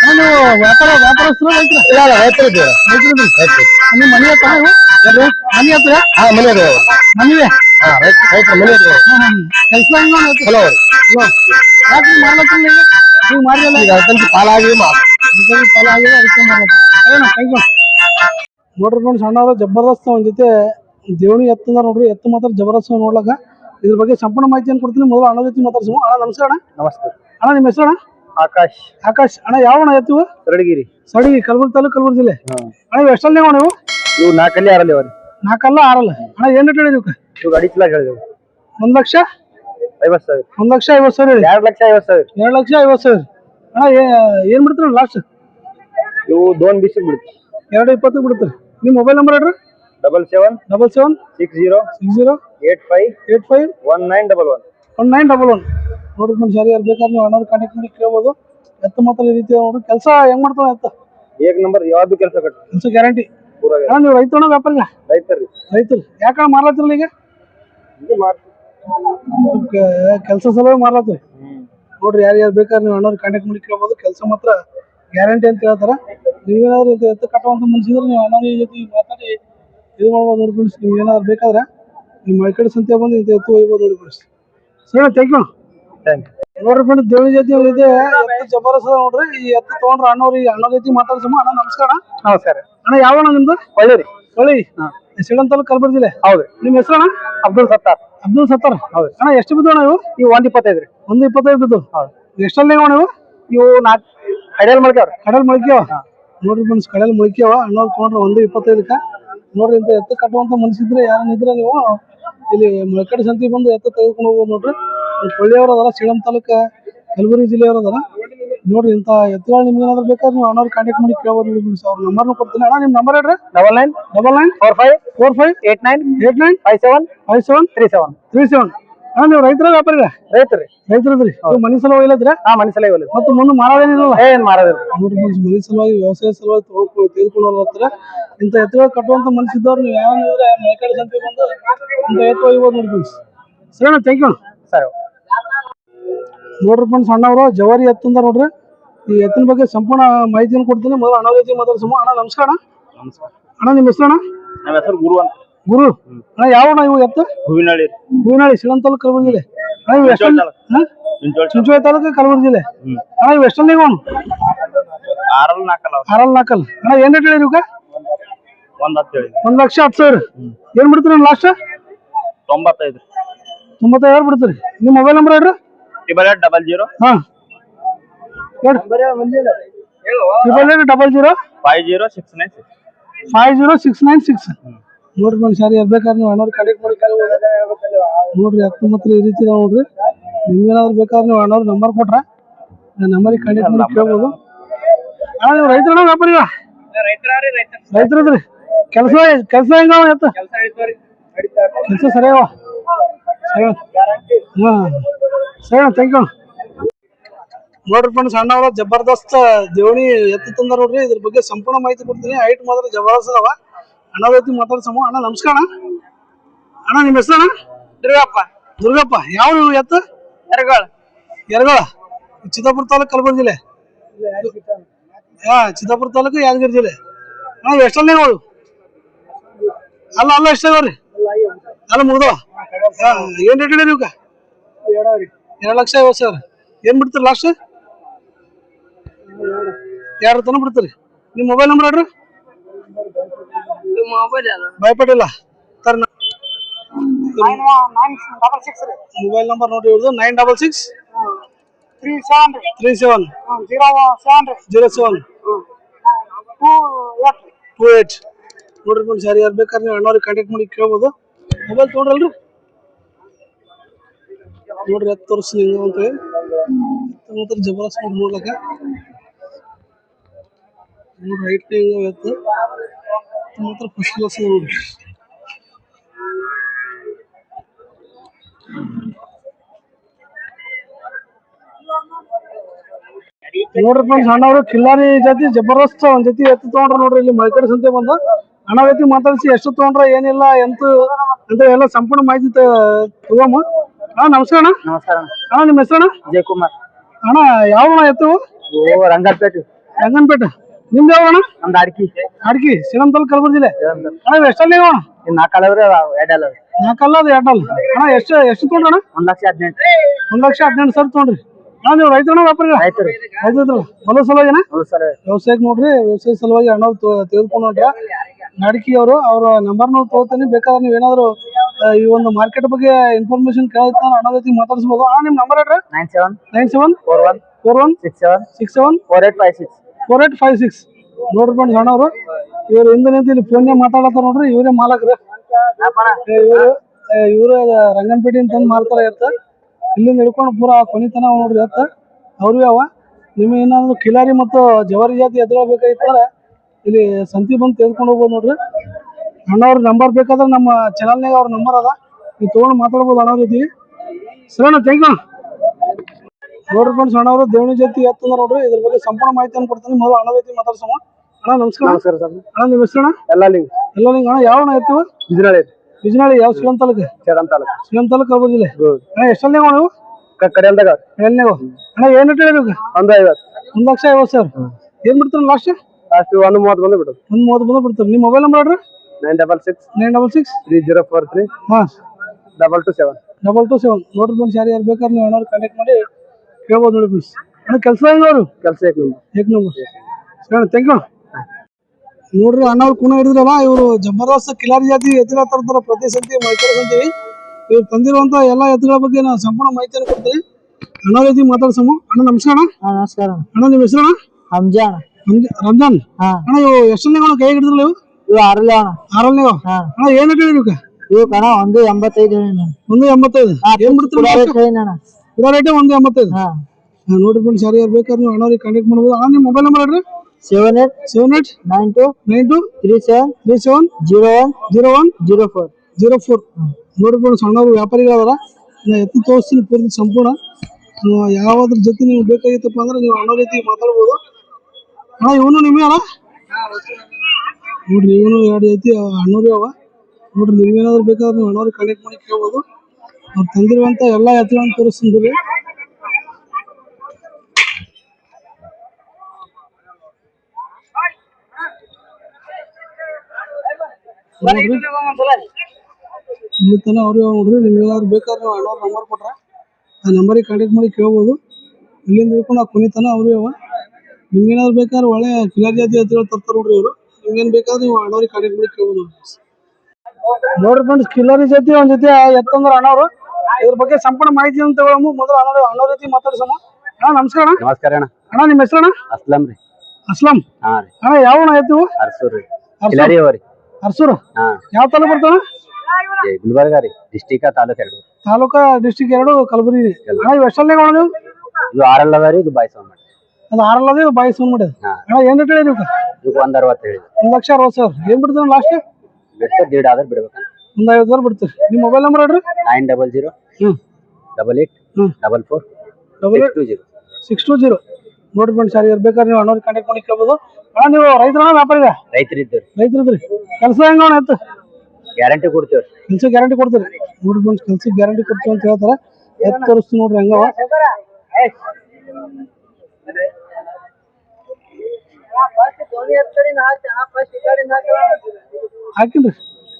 ಅಣ್ಣ, ನೀವು ವ್ಯಾಪಾರ ವ್ಯಾಪಾರಸ್ಥರು ರೈತರ ಇಲ್ಲ ಇಲ್ಲ ರೈತರು ಇದ್ದೀವಿ ರೈತರಿದ್ರಿ ನಿಮ್ಮ ಮನೆ ಹತ್ರ ಇವು ಯಾರು? ಮನೆ ಹತ್ರ ಹಾ ಮನೆ ಅದ ಮನೆವೇ ಹಾ ರೈತ ರೈತರ ಮನೆ ಅದ ಕೆಲಸ ಹೆಂಗ ಚಲೋ ಅವ್ರಿ ಯಾಕೆ ನೀವು ಮಾಡ್ಲತ್ತಿಲ್ಲ ಈಗ ನೀವು ಮಾಡಿರಲ್ಲ ಈಗ ಅದಕ್ಕೆ ಪಾಲಾಗಿ ಮಾ ಅದಕ್ಕೆ ಫಲ ಆಗಿದೆ ಅದಕ್ಕೆ ಮಾಡ್ಲತ್ತಿ ಅದೇನ ಥ್ಯಾಂಕ್ ಯು ನೋಡ್ರಿ ನೋಡಿ ಸಣ್ಣ ಜಬರ್ದಸ್ತ್ ಒಂದ್ ಜೊತೆ ದೇವಣಿ ಎತ್ತಂದ ನೋಡ್ರಿ ಎತ್ತು ಮಾತ್ರ ಜಬರ್ದಸ್ತ್ ನೋಡ್ಲಾಕ. ಇದ್ರ ಬಗ್ಗೆ ಸಂಪೂರ್ಣ ಮಾಹಿತಿಯನ್ನು ಕೊಡ್ತೀನಿ ಮೊದಲು ಅಣ್ಣ ಜೊತೆ ಮಾತಾಡ್ಸು ಅಣ್ಣ ನಮಸ್ಕಾರ ಅಣ್ಣ. ನಮಸ್ಕಾರ ಅಣ್ಣ ನಿಮ್ಮ ಹೆಸರು ಅಣ್ಣ? ಆಕಾಶ್. ಆಕಾಶ್. ಅಣ್ಣ ಯಾವ ಅಣ್ಣ ಎತ್ತು ಸಡಗಿರಿ ಸಡಗಿ ಕಲಬುರ್ಗಿ ತಾಲೂಕು ಕಲಬುರ್ಗಿ ಜಿಲ್ಲೆ. ಅಣ್ಣ ಎಷ್ಟಲ್ಲಿ ನೀವು ನೀವು ಇವು? ನಾಲ್ಕಲ್ಲಿ ಆರಲ್ಲಿ ಅವ್ರಿ. ನಾಲ್ಕಲ್ಲ ಆರಲ್ಲ. ಅಣ್ಣ ಏನು ರೇಟ್ ಹೇಳಿದ್ವಿ ಇವಾಗ ಅಡಿಚ್ ಲಾಕ್ ಹೇಳಿದೆವು. ಒಂದು ಲಕ್ಷ? ಐವತ್ತು ಸಾವಿರ. ಒಂದು ಲಕ್ಷ ಐವತ್ತು ಸಾವಿರ ಹೇಳಿ ಎರಡು ಲಕ್ಷ ಐವತ್ತು ಸಾವಿರ. ಎರಡು ಲಕ್ಷ ಐವತ್ತು ಸಾವಿರ. ಅಣ್ಣ ಏನು ಬಿಡ್ತಾರೆ ಬಿಡ್ತೀರ ಲಾಸ್ಟ್? ಇವು ದೋನ್ ಬಿಸಿಗೆ ಬಿಡ್ತೀವಿ. ಎರಡು ಇಪ್ಪತ್ತು ಬಿಡ್ತೀರಿ. ನಿಮ್ಮ ಮೊಬೈಲ್ ನಂಬರ್ ಹೇಳ್ರಿ. Double seven double seven six zero six zero eight five eight five one nine double one one nine double one ನೋಡ್ರಿ ಫ್ರೆಂಡ್ಸ್ ಯಾರು ಯಾರು ಬೇಕಾದ್ರೆ ನೀವು ಅಣ್ಣವ್ರು ಕಾಂಟ್ಯಾಕ್ಟ್ ಮಾಡಿ ಕೇಳ್ಬೋದು. ಎತ್ತ ಮಾತ್ರ ಈ ರೀತಿ ನೋಡ್ರಿ. ಕೆಲಸ ಹೆಂಗ್ ಮಾಡ್ತಾನೆ ಎತ್ತ? ಏಕ್ ನಂಬರ್ ಯಾವ್ದು ಕೆಲಸ ಕಟ್ಟಿ ಕೆಲಸ ಗ್ಯಾರಂಟಿ ಅಣ್ಣ ನೀವು ರೈತಣ್ಣ ವ್ಯಾಪಾರಿ ರೈತರಿ ರೈತರು. ಯಾಕಣ್ಣ ಮಾರ್ಲತ್ತಿರಲ್ಲ ಈಗ? ಇದು ಮಾಡ್ತೀವಿ. ಕೆಲಸ ಸಲುವಾಗಿ ಮಾರ್ಲತ್ತೀರಿ? ನೋಡ್ರಿ ಯಾರು ಯಾರು ಬೇಕಾದ್ರೆ ನೀವು ಅಣ್ಣವ್ರು ಕಾಂಟ್ಯಾಕ್ಟ್ ಮಾಡಿ ಕೇಳ್ಬೋದು. ಕೆಲಸ ಮಾತ್ರ ಗ್ಯಾರಂಟಿ ಅಂತ ಹೇಳ್ತಾರೆ. ನೀವೇನಾದ್ರು ಇದು ಎತ್ತು ಕಟ್ಟುವಂತ ಮನ್ಸಿದ್ರೆ ನೀವು ಅಣ್ಣವ್ರ ಜೊತೆ ಮಾತಾಡಿ ಇದು ಮಾಡ್ಬೋದು ನೋಡಿ ಫ್ರೆಂಡ್ಸ್ ನಿಮ್ಗೆ ಏನಾದ್ರು ಬೇಕಾದ್ರೆ ನಿಮ್ಮ ಮೈ ಕಡೆ ಸಂತೆ ಬಂದು ಇಂಥ ಎತ್ತು ಒಯ್ಬೋದು ನೋಡಿ ಫ್ರೆಂಡ್ಸ್ ಸರಿ ಥ್ಯಾಂಕ್ ಯು ಥ್ಯಾಂಕ್ ನೋಡ್ರಿ ಫ್ರೆಂಡ್ ದೇವಳಿ ಜೊತೆ ಇದೆ. ಎತ್ತು ಜಬರ್ದಸ್ತ್ ಅದ ನೋಡ್ರಿ. ಈ ಎತ್ತು ತೊಗೊಂಡ್ರೆ ಅಣ್ಣವ್ರಿ ಅಣ್ಣ ಜೊತೆ ಮಾತಾಡ್ಸಮ್ಮ. ಅಣ್ಣ ನಮಸ್ಕಾರ ನಮಸ್ಕಾರ. ಅಣ್ಣ ಯಾವ ಅಣ್ಣ ನಿಮ್ದು? ಒಳ್ಳೆ ರೀ. ಹೊಳಿ ಕಲ್ ತಾಲೂಕು ಕಲಬುರಗಿ ಜಿಲ್ಲೆ ಹೌದು. ನಿಮ್ಮ ಹೆಸರು ಅಣ್ಣ? ಅಬ್ದುಲ್ ಸತ್ತಾರ್. ಅಬ್ದುಲ್ ಸತ್ತಾರ್. ಹೌದು. ಅಣ್ಣ ಎಷ್ಟು ಬಿದ್ದು ಅಣ್ಣ ಇವು? ಇವು ಒಂದ್ ಇಪ್ಪತ್ತೈದು ರೀ. ಒಂದು ಇಪ್ಪತ್ತೈದು ಬಿದ್ದು. ಹೌದು. ಎಷ್ಟಲ್ಲಿ ಅಣ್ಣ ಇವು? ಇವು ನಾಲ್ಕು ಕಡಲ್ ಮಾಡ್ಕ್ಯಾವ್ರಿ ಕಡಲ್ ಮೊಳಕ್ಯಾವ ನೋಡ್ರಿ ಮನ್ಸ್ ಕಡೆಯಲ್ಲಿ ಮೊಳಕ್ಯಾವ ಅಣ್ಣವ್ರು ತೊಗೊಂಡ್ರೆ ಒಂದು ಇಪ್ಪತ್ತೈದಕ್ಕ. ನೋಡ್ರಿ ಇಂಥ ಎತ್ತು ಕಟ್ಟುವಂತ ಮನ್ಸಿದ್ರೆ ಯಾರನ್ನಿದ್ರೆ ನೀವು. ಇಲ್ಲಿ ಮಳಕಡೆ ಸಂತಿ ಬಂದು ಎತ್ತು ತೆಗೆದುಕೊಂಡು ಹೋಗ್ಬೋದು ನೋಡ್ರಿ. ಕೊಳ್ಳಿಯವರು ಅದರ ಸೇಡಂ ತಾಲೂಕ ಕಲಬುರಗಿ ಜಿಲ್ಲೆಯವರು ಅದರ ನೋಡ್ರಿ ಇಂಥ ಎತ್ತುಗಳು ನಿಮ್ಗೆ ಏನಾದ್ರು ಬೇಕಾದ್ರೆ ನೀವು ಅಣ್ಣವ್ರು ಕಾಂಟ್ಯಾಕ್ಟ್ ಮಾಡಿ ಕೇಳ್ಬೋದು ನೋಡಿ ನಂಬರ್ ಅವ್ರ ನಂಬರ್ನು ಕೊಡ್ತೀನಿ. ಅಣ್ಣ ನಿಮ್ಮ ನಂಬರ್ ಹೇಳ್ರಿ. Double nine double nine four five four five eight nine eight nine five seven five seven three seven three seven ಅಣ್ಣ ನೀವು ರೈತರ ವ್ಯಾಪಾರಿಗಳ? ರೈತರಿ. ರೈತರದ್ರಿ? ನೀವು ಮನೆ ಸಲುವಾಗಿ ಇಲ್ಲದ್ರ? ಹಾ ಮನಸ್ಸಲ್ಲ ಇವಲ್ಲ ಮತ್ತು ಮುಂದೆ ಮಾರಾಡೇನಿರಲ್ಲ ಏನ್ ಮಾರೋದಿಲ್ಲ ಫ್ರೆಂಡ್ಸ್ ಮನೆ ಸಲುವಾಗಿ ವ್ಯವಸಾಯ ಸಲುವಾಗಿ ತೆಗೆದುಕೊಂಡು ಹೋಗ್ತಾರೆ ಇಂಥ ಎತ್ತುಗಳು ಕಟ್ಟುವಂತ ಮನಸ್ಸಿದ್ದವ್ರು ನೀವು ಯಾರಿದ್ರೆ ಮೈಕಡೆ ಸಂತೆ ಬಂದು ಇಂಥ ಎತ್ತು ಒಯ್ಬೋದು ನೋಡಿ ಫ್ರೆಂಡ್ಸ್ ಸರಿ ಥ್ಯಾಂಕ್ ಯು ಸರಿ. ನೋಡ್ರಿ ಫ್ರೆಂಡ್ಸ್ ಅಣ್ಣವರು ಜವಾರಿ ಎತ್ತಂದ ನೋಡ್ರಿ. ಈ ಎತ್ತಿನ ಬಗ್ಗೆ ಸಂಪೂರ್ಣ ಮಾಹಿತಿಯನ್ನು ಕೊಡ್ತೀನಿ. ಮೊದಲು ಅಣ್ಣ ಜೊತೆ ಮಾತಾಡ್ಸಮ್ಮ ಅಣ್ಣ ನಮಸ್ಕಾರ ನಮಸ್ಕಾರ. ಅಣ್ಣ ನಿಮ್ಮ ಹೆಸರು ಅಣ್ಣ? ನಮ್ಮ ಹೆಸರು ಗುರು ಅಂತ. ಗುರು ಅಣ್ಣ ಯಾವ ಅಣ್ಣ ಇವು ಎತ್ತ? ಹೂವಿನಳ್ಳಿ ಹೂವಿನಳ್ಳಿ ಸಿಲಂ ತಾಲೂಕು ಕಲಬುರಗಿ ಜಿಲ್ಲೆ ಅಣ್ಣ ಇವು ಎಷ್ಟು ಚಿಂಚೋಳಿ ತಾಲೂಕು. ಕಲಬುರಗಿ ಜಿಲ್ಲೆ ಅಣ್ಣ ಇವು ಎಷ್ಟಲ್ಲಿ ಅಣ್ಣ ಆರಲ್ ಅವ್ರು. ಆರಲ್ ನಾಕಲ್. ಅಣ್ಣ ಏನ್ ರೇಟ್ ಹೇಳಿ ಇವಕ್ಕ ಒಂದ್ ಹತ್ತು ಹೇಳಿ ಒಂದ್ ಲಕ್ಷ ಹತ್ತು ಸಾವಿರ. ಏನ್ ಬಿಡ್ತೀರಿ ಲಾಸ್ಟ್ ತೊಂಬತ್ತೈದು. ತೊಂಬತ್ತೈದು ಬಿಡ್ತೀರಿ? ನಿಮ್ಮ ಮೊಬೈಲ್ ನಂಬರ್ ಹೇಳ್ರಿ. ಟ್ರಿಬಲ್ ಏಟ್ ಡಬಲ್ ಜೀರೋ ಹಾ. Triple eight double zero five zero six nine six five zero six nine six ನೋಡ್ರಿ ಮೇಡಮ್ ಸರಿ ಇರ್ಬೇಕಾದ್ರೆ ನೀವು ಅಣ್ಣವ್ರಿಗೆ ಕಾಂಟ್ಯಾಕ್ಟ್ ಮಾಡಿ ನೋಡ್ರಿ ಹತ್ತೊಂಬತ್ತರ ಈ ರೀತಿ ಇದಾವೆ ನೋಡ್ರಿ. ನಿಮ್ಗೇನಾದ್ರು ಬೇಕಾದ್ರೆ ನೀವು ಅಣ್ಣವ್ರ ನಂಬರ್ ಕೊಟ್ರ ನಂಬರಿಗೆ ಕಾಂಟ್ಯಾಕ್ಟ್ ಮಾಡಿ ಕೇಳ್ಬೋದು. ಅಣ್ಣ ನೀವು ರೈತರಣ್ಣ ವ್ಯಾಪಾರಿಗ ರೈತರದ್ರಿ. ಕೆಲಸ ಕೆಲಸ ಹೆಂಗ ಎತ್ತ? ಕೆಲಸ ಸರಿಯಾವ? ಸರಿ. ಹಾಂ. ಸರಿ ಥ್ಯಾಂಕ್ ಯು ನೋಡ್ರಿ ಫ್ರೆಂಡ್ಸ್ ಅಣ್ಣವ್ರ ಜಬರ್ದಸ್ತ್ ದೇವಣಿ ಎತ್ತು ತಂದ ನೋಡ್ರಿ. ಇದ್ರ ಬಗ್ಗೆ ಸಂಪೂರ್ಣ ಮಾಹಿತಿ ಕೊಡ್ತೀನಿ. ಹೈಟ್ ಮಾತ್ರ ಜಬರ್ದಸ್ತ್ ಅದಾವ. ಅಣ್ಣ ಜೊತೆ ಸಮ ಅಣ್ಣ ನಮಸ್ಕಾರ ಅಣ್ಣ. ನಿಮ್ಮ ಹೆಸರು ಅಣ್ಣ ದುರ್ಗಪ್ಪ. ದುರ್ಗಪ್ಪ. ಯಾವ ಎತ್ತ? ಎರಗಳು ಎರಗಳ ಚಿತ್ತಾಪುರ ತಾಲೂಕು ಕಲಬುರಗಿ ಜಿಲ್ಲೆ? ಹಾ ಚಿತ್ತಾಪುರ ತಾಲೂಕು ಯಾದಗಿರಿ ಜಿಲ್ಲೆ. ಅಣ್ಣ ಎಷ್ಟಲ್ಲಿ ಅವಳು ಅಲ್ಲ ಅಲ್ಲ ಎಷ್ಟೇ ಅಲ್ಲ ಮುಗ್ದವ? ಏನ್ ರೇಟ್ ಹೇಳಿ ನೀವು ಎರಡು ಲಕ್ಷ ಐವತ್ತು ಸಾವಿರ. ಏನ್ ಬಿಡ್ತೀರಿ ಲಾಸ್ಟ್ ಎರಡು ತನ ಬಿಡ್ತೀರಿ. ನಿಮ್ಮ ಮೊಬೈಲ್ ನಂಬರ್ ಹೇಳ್ರಿ. ಭಯಪಟ್ಟಿಲ್ಲ ಸರ್ ನೈನ್ ಡಬಲ್ ಸಿಕ್ಸ್ ರೀ. ಮೊಬೈಲ್ ನಂಬರ್ ನೋಡಿ ಇವ್ರದ್ದು nine double six three seven three seven zero seven zero seven two eight ರೀ. ಟೂ ಏಟ್ ನೋಡ್ರಿ ನೋಡಿ ಸರ್ ಯಾರು ಬೇಕಾದ್ರೆ ನೀವು ಅಣ್ಣವ್ರಿಗೆ ಕಾಂಟ್ಯಾಕ್ಟ್ ಮಾಡಿ ಕೇಳ್ಬೋದು. ಮೊಬೈಲ್ ತೊಗೊಂಡ್ರಲ್ರಿ? ನೋಡ್ರಿ ಹತ್ತು ತೋರಿಸ್ ಹಿಂಗ ಅಂತೇಳಿ ಹೇಳಿ. ಮಾತ್ರ ಜಬರ್ದಸ್ತ್ ನೋಡಿ ನೋಡ್ಲಕ್ಕ. ನೋಡ್ರಿ ಹೈಟ್ ಹಿಂಗ ಎತ್ತು. ಮಾತ್ರ ಕ್ಲಾಸ್ ನೋಡ್ರಿ ಫ್ರೆಂಡ್ಸ್ ಅಣ್ಣವರು ಕಿಲ್ಲಾರಿ ಜೊತೆ ಜಬರ್ದಸ್ತ್ ಒಂದ್ ಜೊತೆ ಎತ್ತು ತಗೊಂಡ್ರ ನೋಡ್ರಿ ಇಲ್ಲಿ ಮೈಕಡೆ ಸಂತೆ ಬಂದ. ಅಣ್ಣ ಜೊತೆ ಮಾತಾಡಿಸಿ ಎಷ್ಟು ತಗೊಂಡ್ರ ಏನಿಲ್ಲ ಎಂತ ಅಂತ ಎಲ್ಲ ಸಂಪೂರ್ಣ ಮಾಹಿತಿ ತಗೋಮ ಅಣ್ಣ ನಮಸ್ಕಾರ ಅಣ್ಣ. ನಮಸ್ಕಾರ ಅಣ್ಣ. ನಿಮ್ಮ ಹೆಸರು ಜಯಕುಮಾರ್. ಅಣ್ಣ ಯಾವ ಅಣ್ಣ ಎತ್ತು ಓ ರಂಗಪೇಟೆ ರಂಗನ್ಪೇಟೆ. ನಿಮ್ದು ಯಾವ ಅಣ್ಣ ನಮ್ದು ಅಡ್ಕಿ. ಅಡ್ಕಿ ಶ್ರೀರಾಮ್ ತಾಲೂಕು ಕಲಬುರಗಿ ಜಿಲ್ಲೆ ಅಣ್ಣ ಎಷ್ಟಲ್ಲಿ ಅಣ್ಣ ಇನ್ನು ನಾಲ್ಕು ಅಲವ್ರಿ ಎರಡಲ್ಲ ನಾಲ್ಕಲ್ಲ ಅದು ಎರಡಲ್ಲ? ಅಣ್ಣ ಎಷ್ಟು ಎಷ್ಟು ತೊಗೊಂಡ್ರಿ ಅಣ್ಣ? ಒಂದ್ ಲಕ್ಷ ಹದಿನೆಂಟು. ಒಂದ್ ಲಕ್ಷ ಹದಿನೆಂಟು ಸಾವಿರ ತೊಗೊಂಡ್ರಿ. ಅಣ್ಣ ನೀವು ರೈತರಣ್ಣ ವ್ಯಾಪಾರಿ ರೈತರು. ರೈತರ. ಹೊಲ ಸಲುವಾಗಿ. ಅಣ್ಣ ವ್ಯವಸಾಯಕ್ಕೆ ನೋಡ್ರಿ ವ್ಯವಸಾಯ ಸಲುವಾಗಿ ಹಣ ತೆಗೆದುಕೊಂಡು ನೋಡ್ರಿ ನಾಡಿಕಿ ಅವರು ಅವ್ರ ನಂಬರ್ನ ತಗೋತೀನಿ. ಬೇಕಾದ್ರೆ ನೀವು ಏನಾದ್ರು ಈ ಒಂದು ಮಾರ್ಕೆಟ್ ಬಗ್ಗೆ ಇನ್ಫಾರ್ಮೇಶನ್ ಕೇಳಿದ್ರೆ ಹಣ ಜೊತೆ ಮಾತಾಡಿಸ್ಬೋದು. ಅಣ್ಣ ನಿಮ್ಮ ನಂಬರ್ ಹೇಳ್ರಿ. Nine seven nine seven four one four one six seven six seven four eight five six. Four eight five six ನೋಡ್ರಿ ಫ್ರೆಂಡ್ಸ್ ಅಣ್ಣವ್ರು ಇವ್ರು ಹಿಂದೆ ನಿಂತು ಇಲ್ಲಿ ಫೋನ್ನೇ ಮಾತಾಡತ್ತಾರ ನೋಡ್ರಿ, ಇವರೇ ಮಾಲಕ್ರು. ಇವರು ಇವರು ರಂಗನಪೇಟೆ ತಂದು ಮಾರ್ತಾರ ಎತ್ತ. ಇಲ್ಲಿಂದ ಹಿಡ್ಕೊಂಡು ಪೂರಾ ಕೊನಿತನ ನೋಡ್ರಿ ಎತ್ತ. ಅವ್ರು ಅವ. ನಿಮಗೆ ಏನಾದ್ರು ಕಿಲಾರಿ ಮತ್ತು ಜವಾರಿ ಜಾತಿ ಎತ್ತುಗಳು ಬೇಕಾಗಿತ್ತಂದ್ರೆ ಇಲ್ಲಿ ಸಂತಿ ಬಂದು ತೆಗೆದುಕೊಂಡು ಹೋಗ್ಬೋದು ನೋಡ್ರಿ. ಅಣ್ಣವ್ರ ನಂಬರ್ ಬೇಕಾದ್ರೆ ನಮ್ಮ ಚಾನಲ್ನಾಗ ಅವ್ರ ನಂಬರ್ ಅದ. ನೀವು ತೊಗೊಂಡು ಮಾತಾಡ್ಬೋದು ಅಣ್ಣವ್ರ ಜೊತೆಗೆ. ಸರ್ ಅಣ್ಣ ಥ್ಯಾಂಕ್ ಯು ನೋಡ್ರಿ ಫ್ರೆಂಡ್ಸ್ ಅಣ್ಣವರು ದೇವಣಿ ಜೊತೆ ಎತ್ತಂದ್ರೆ ನೋಡ್ರಿ ಇದ್ರ ಬಗ್ಗೆ ಸಂಪೂರ್ಣ ಮಾಹಿತಿಯನ್ನು ಕೊಡ್ತೀನಿ ಮೊದಲು ಅಣ್ಣ ಜೊತೆ ಮಾತಾಡ್ಸೋಣ. ಅಣ್ಣ ನಮಸ್ಕಾರ. ನಮಸ್ಕಾರ ಸರ್. ಅಣ್ಣ ನಿಮ್ಮ ಹೆಸರು ಅಣ್ಣ? ಎಲ್ಲ ಲಿಂಗ್ ಎಲ್ಲ ಲಿಂಗ್. ಅಣ್ಣ ಯಾವ ಅಣ್ಣ ಎತ್ತಿವ? ಬಿಜನಾಳಿ ಬಿಜನಾಳಿ ಯಾವ ಶ್ರೀಲಂ ತಾಲೂಕು? ಶ್ರೀಲಂ ತಾಲೂಕು. ಶ್ರೀಲಂ ತಾಲೂಕು ಆಗೋದಿಲ್ಲ ಜಿಲ್ಲೆ. ಅಣ್ಣ ಎಷ್ಟಲ್ಲಿ ನೀವು? ಕಡೆಯಲ್ದಾಗ ಎಲ್ಲಿ ಅಣ್ಣ ಏನು ಹೇಳಿಬೇಕು? ಒಂದು ಐವತ್ತು. ಒಂದು ಲಕ್ಷ ಐವತ್ತು ಸರ್ ಏನು ಬಿಡ್ತಾರೆ ಲಾಸ್ಟ್ ಲಾಸ್ಟ್ ಒಂದು ಮೂವತ್ತು ಬಂದು ಬಿಡೋದು. ಒಂದು ಮೂವತ್ತು ಬಂದು ಬಿಡ್ತಾರೆ. ನಿಮ್ಮ ಮೊಬೈಲ್ ನಂಬರ್ ಹೇಳ್ರಿ. Nine double six. Nine double six? Three zero four three. ಹಾಂ. Double two seven. Double two seven. ನೋಡ್ರಿ ಫ್ರೆಂಡ್ಸ್ ಯಾರು ಯಾರು ಬೇಕಾದ್ರೆ ನೀವು ಅಣ್ಣವ್ರು ಕಾಂಟ್ಯಾಕ್ಟ್ ಮಾಡಿ ಕೇಳ್ಬೋದು ನೋಡಿ ಮಿಸ್ ಅಣ್ಣ ಕೆಲಸ ಹೆಂಗೆ ಅವರು ಕೆಲಸ ಏಕ್ ನಿಮ್ದು ಏಕ್ ನಂಬರ್ ಸರಿ ಥ್ಯಾಂಕ್ ಯು ನೋಡ್ರಿ ಅಣ್ಣವ್ರು ಕುಣ ಹಿಡಿದ್ರಲ್ಲ ಇವರು ಜಬರ್ದಸ್ತ್ ಕಿಲಾರಿ ಜಾತಿ ಎತ್ತುಗಳ ತರ್ತಾರ ಪ್ರತಿ ಸಂತಿ ಮಾಹಿತಿ ಸಂತಿ. ಇವ್ರು ತಂದಿರುವಂತ ಎಲ್ಲಾ ಎತ್ತುಗಳ ಬಗ್ಗೆ ನಾವು ಸಂಪೂರ್ಣ ಮಾಹಿತಿಯನ್ನು ಕೊಡ್ತೀವಿ ಅಣ್ಣವ್ರ ಜೊತೆ ಮಾತಾಡ್ಸಮು. ಅಣ್ಣ ನಮಸ್ಕಾರ ಹಾ ನಮಸ್ಕಾರ ಅಣ್ಣ. ನಿಮ್ಮ ಹೆಸರು ಅಣ್ಣ? ಹಂಜಾಣ ರಂಜಾನ್? ಹಾ. ಅಣ್ಣ ಇವು ಎಷ್ಟನೇ ಅಣ್ಣ ಕೈ ಹಿಡಿದ್ರಲ್ಲ ಇವು? ಇವು ಆರಲ್ಲ ಅಣ್ಣ. ಆರನೇ ಹಾ. ಅಣ್ಣ ಏನ್ ರೇಟ್ ಹೇಳಿದ್ರಿ ಇವು ಕಣ ಒಂದು ಎಂಬತ್ತೈದು ಒಂದು ಎಂಬತ್ತೈದು? ಏನ್ ಬಿಡ್ತೀರಿ ಅಣ್ಣ. ಇರೋ ರೇಟೇ ಒಂದು ಎಂಬತ್ತೈದು ಹಾ. ಹಾ, ನೋಡ್ರಿ ಫ್ರೆಂಡ್ಸ್ ಯಾರು ಯಾರು ಬೇಕಾದ್ರೆ ನೀವು ಅಣ್ಣವ್ರಿಗೆ ಕಾಂಟ್ಯಾಕ್ಟ್ ಮಾಡ್ಬೋದು. ಅಣ್ಣ ನಿಮ್ಮ ಮೊಬೈಲ್ ನಂಬರ್ ಹೇಳ್ರಿ. Seven eight seven eight nine two nine two three seven three seven zero one zero one zero four zero four ನೋಡಿ ಫ್ರೆಂಡ್ಸ್ ಸಣ್ಣವರು ವ್ಯಾಪಾರಿಗಳವರ. ನಾ ಎತ್ತು ತೋರಿಸ್ತೀನಿ ಪೂರ್ತಿ ಸಂಪೂರ್ಣ. ನೀವು ಯಾವ್ದ್ರ ಜೊತೆ ನೀವು ಬೇಕಾಗಿತ್ತಪ್ಪ ಅಂದ್ರೆ ನೀವು ಅಣ್ಣವ್ರ ರೀತಿ ಮಾತಾಡ್ಬೋದು. ಅಣ್ಣ ಇವನು ನಿಮಗೆ ಅಲ್ಲ ನೋಡ್ರಿ ಇವನು ಎರಡು ಜೊತೆ ಅಣ್ಣವ್ರಿ ಅವ. ನೋಡ್ರಿ ನಿಮ್ಗೇನಾದ್ರು ಬೇಕಾದ್ರೆ ನೀವು ಅಣ್ಣವ್ರಿಗೆ ಕನೆಕ್ಟ್ ಮಾಡಿ ಕೇಳ್ಬೋದು. ಅವ್ರು ತಂದಿರುವಂತ ಎಲ್ಲಾ ಎತ್ತುಗಳನ್ನು ತೋರಿಸಿದ್ರಿ ಇಲ್ಲಿ ತನ ಅವ್ರು ನೋಡ್ರಿ ನಿಮ್ಗೆಲ್ಲಾದ್ರು ಬೇಕಾದ್ರೆ ನೀವು ಅಣ್ಣವ್ರ ನಂಬರ್ ಕೊಟ್ರೆ ಆ ನಂಬರಿಗೆ ಕಾಂಟ್ಯಾಕ್ಟ್ ಮಾಡಿ ಕೇಳ್ಬೋದು. ಇಲ್ಲಿಂದ ಬೇಕು ನಾವು ಕುನಿತನ ಅವ್ರು ಅವ ನಿಮ್ಗೇನಾದ್ರು ಬೇಕಾದ್ರೆ ಒಳ್ಳೆ ಕಿಲಾರಿ ಜಾತಿ ಎತ್ತುಗಳು ತರ್ತಾರೆ ನೋಡ್ರಿ ಅವರು ನಿಮ್ಗೇನು ಬೇಕಾದ್ರೆ ನೀವು ಅಣ್ಣವ್ರಿಗೆ ಕಾಂಟ್ಯಾಕ್ಟ್ ಮಾಡಿ ಕೇಳ್ಬೋದು ನೋಡ್ರಿ ಫ್ರೆಂಡ್ಸ್ ಕಿಲಾರಿ ಜಾತಿ ಒಂದ್ ಜೊತೆ ಎತ್ತಂದ್ರ ಅಣ್ಣವ್ರು ಇದ್ರ ಬಗ್ಗೆ ಸಂಪೂರ್ಣ ಮಾಹಿತಿ ಅಂತ ತಗೊಳಮು ಮೊದಲು ಅಣ್ಣ ಅನ್ನೋ ರೀತಿ ಮಾತಾಡ್ಸಮ್ಮ ಅಣ್ಣ ನಮಸ್ಕಾರ ಅಣ್ಣ. ನಮಸ್ಕಾರ ಅಣ್ಣ. ಅಣ್ಣ ನಿಮ್ಮ ಹೆಸರು ಅಣ್ಣ? ಅಸ್ಲಂ ರೀ. ಅಸ್ಲಂ. ಹಾ ರೀ. ಅಣ್ಣ ಯಾವ ಅಣ್ಣ ಆಯ್ತು ಅರ್ಸೂರ್ ರೀ. ಕಿಲಾರಿ ಅವ ರೀ. ಅರ್ಸೂರು? ಹಾ. ಯಾವ ತಾಲೂಕು ಬರ್ತಾವ ಏ, ಗುಲ್ಬರ್ಗ ರೀ. ಡಿಸ್ಟಿಕ ತಾಲೂಕ್ ಎರಡು. ತಾಲೂಕಾ ಡಿಸ್ಟಿಕ್ ಎರಡು ಕಲಬುರಗಿ ಅಣ್ಣ ಇವು ಎಷ್ಟಲ್ಲೇ ಅಣ್ಣ ನೀವು ಇದು ಆರಲ್ಲ ಅದ ರೀ ಇದು ಬಾಯ್ಸ್ ಮಾಡಿ ಅದು ಆರಲ್ಲದೆ ಬಾಯಿ ಸುಮ್ಮನೆ ಮಾಡಿದೆ ಹಾ. ಅಣ್ಣ ಏನ್ ರೇಟ್ ಹೇಳಿ ನೀವು ಇದಕ್ಕೆ ಒಂದ್ ಅರವತ್ತು ಹೇಳಿದ್ರು. ಒಂದ್ ಲಕ್ಷ ಅರವತ್ತು ಸಾವಿರ. ಏನ್ ಬಿಡ್ತೀರ ಲಾಸ್ಟ್ ಬಿಟ್ಟು ದೀಡ್ ಆದ್ರೆ ಬಿಡ್ಬೇಕಂತ ಒಂದ್ ಐವತ್ತು ಸಾವಿರ ಬಿಡ್ತೀರಿ. ನಿಮ್ಮ ಮೊಬೈಲ್ ನಂಬರ್ ಹೇಳ್ರಿ. ನೈನ್ ಡಬಲ್ ಜೀರೋ ಹ್ಮ್. Double eight. Double four double eight two zero six two zero ನೋಡ್ರಿ ಫ್ರೆಂಡ್ಸ್ ಯಾರು ಬೇಕಾದ್ರೆ ನೀವು ಅಣ್ಣವ್ರಿಗೆ ಕಾಂಟ್ಯಾಕ್ಟ್ ಮಾಡಿ ಕೇಳ್ಬೋದು. ಅಣ್ಣ ನೀವು ರೈತರ ವ್ಯಾಪಾರಿಗ ರೈತರಿದ್ದೀರಿ ರೈತರಿದ್ರಿ ಕೆಲಸ ಹೆಂಗ ಅಣ್ಣ ಎತ್ತು ಗ್ಯಾರಂಟಿ ಕೊಡ್ತೀವಿ ಕೆಲ್ಸ ಗ್ಯಾರಂಟಿ ಕೊಡ್ತೀರಿ. ನೋಡಿ ಫ್ರೆಂಡ್ಸ್ ಕೆಲ್ಸಕ್ಕೆ ಗ್ಯಾರಂಟಿ ಕೊಡ್ತೀವಿ ಅಂತ ಹೇಳ್ತಾರೆ. ಎತ್ತು ತೋರಿಸ್ತೀವಿ ನೋಡ್ರಿ ಹೆಂಗವ ಹಾಕಿನ್ರಿ.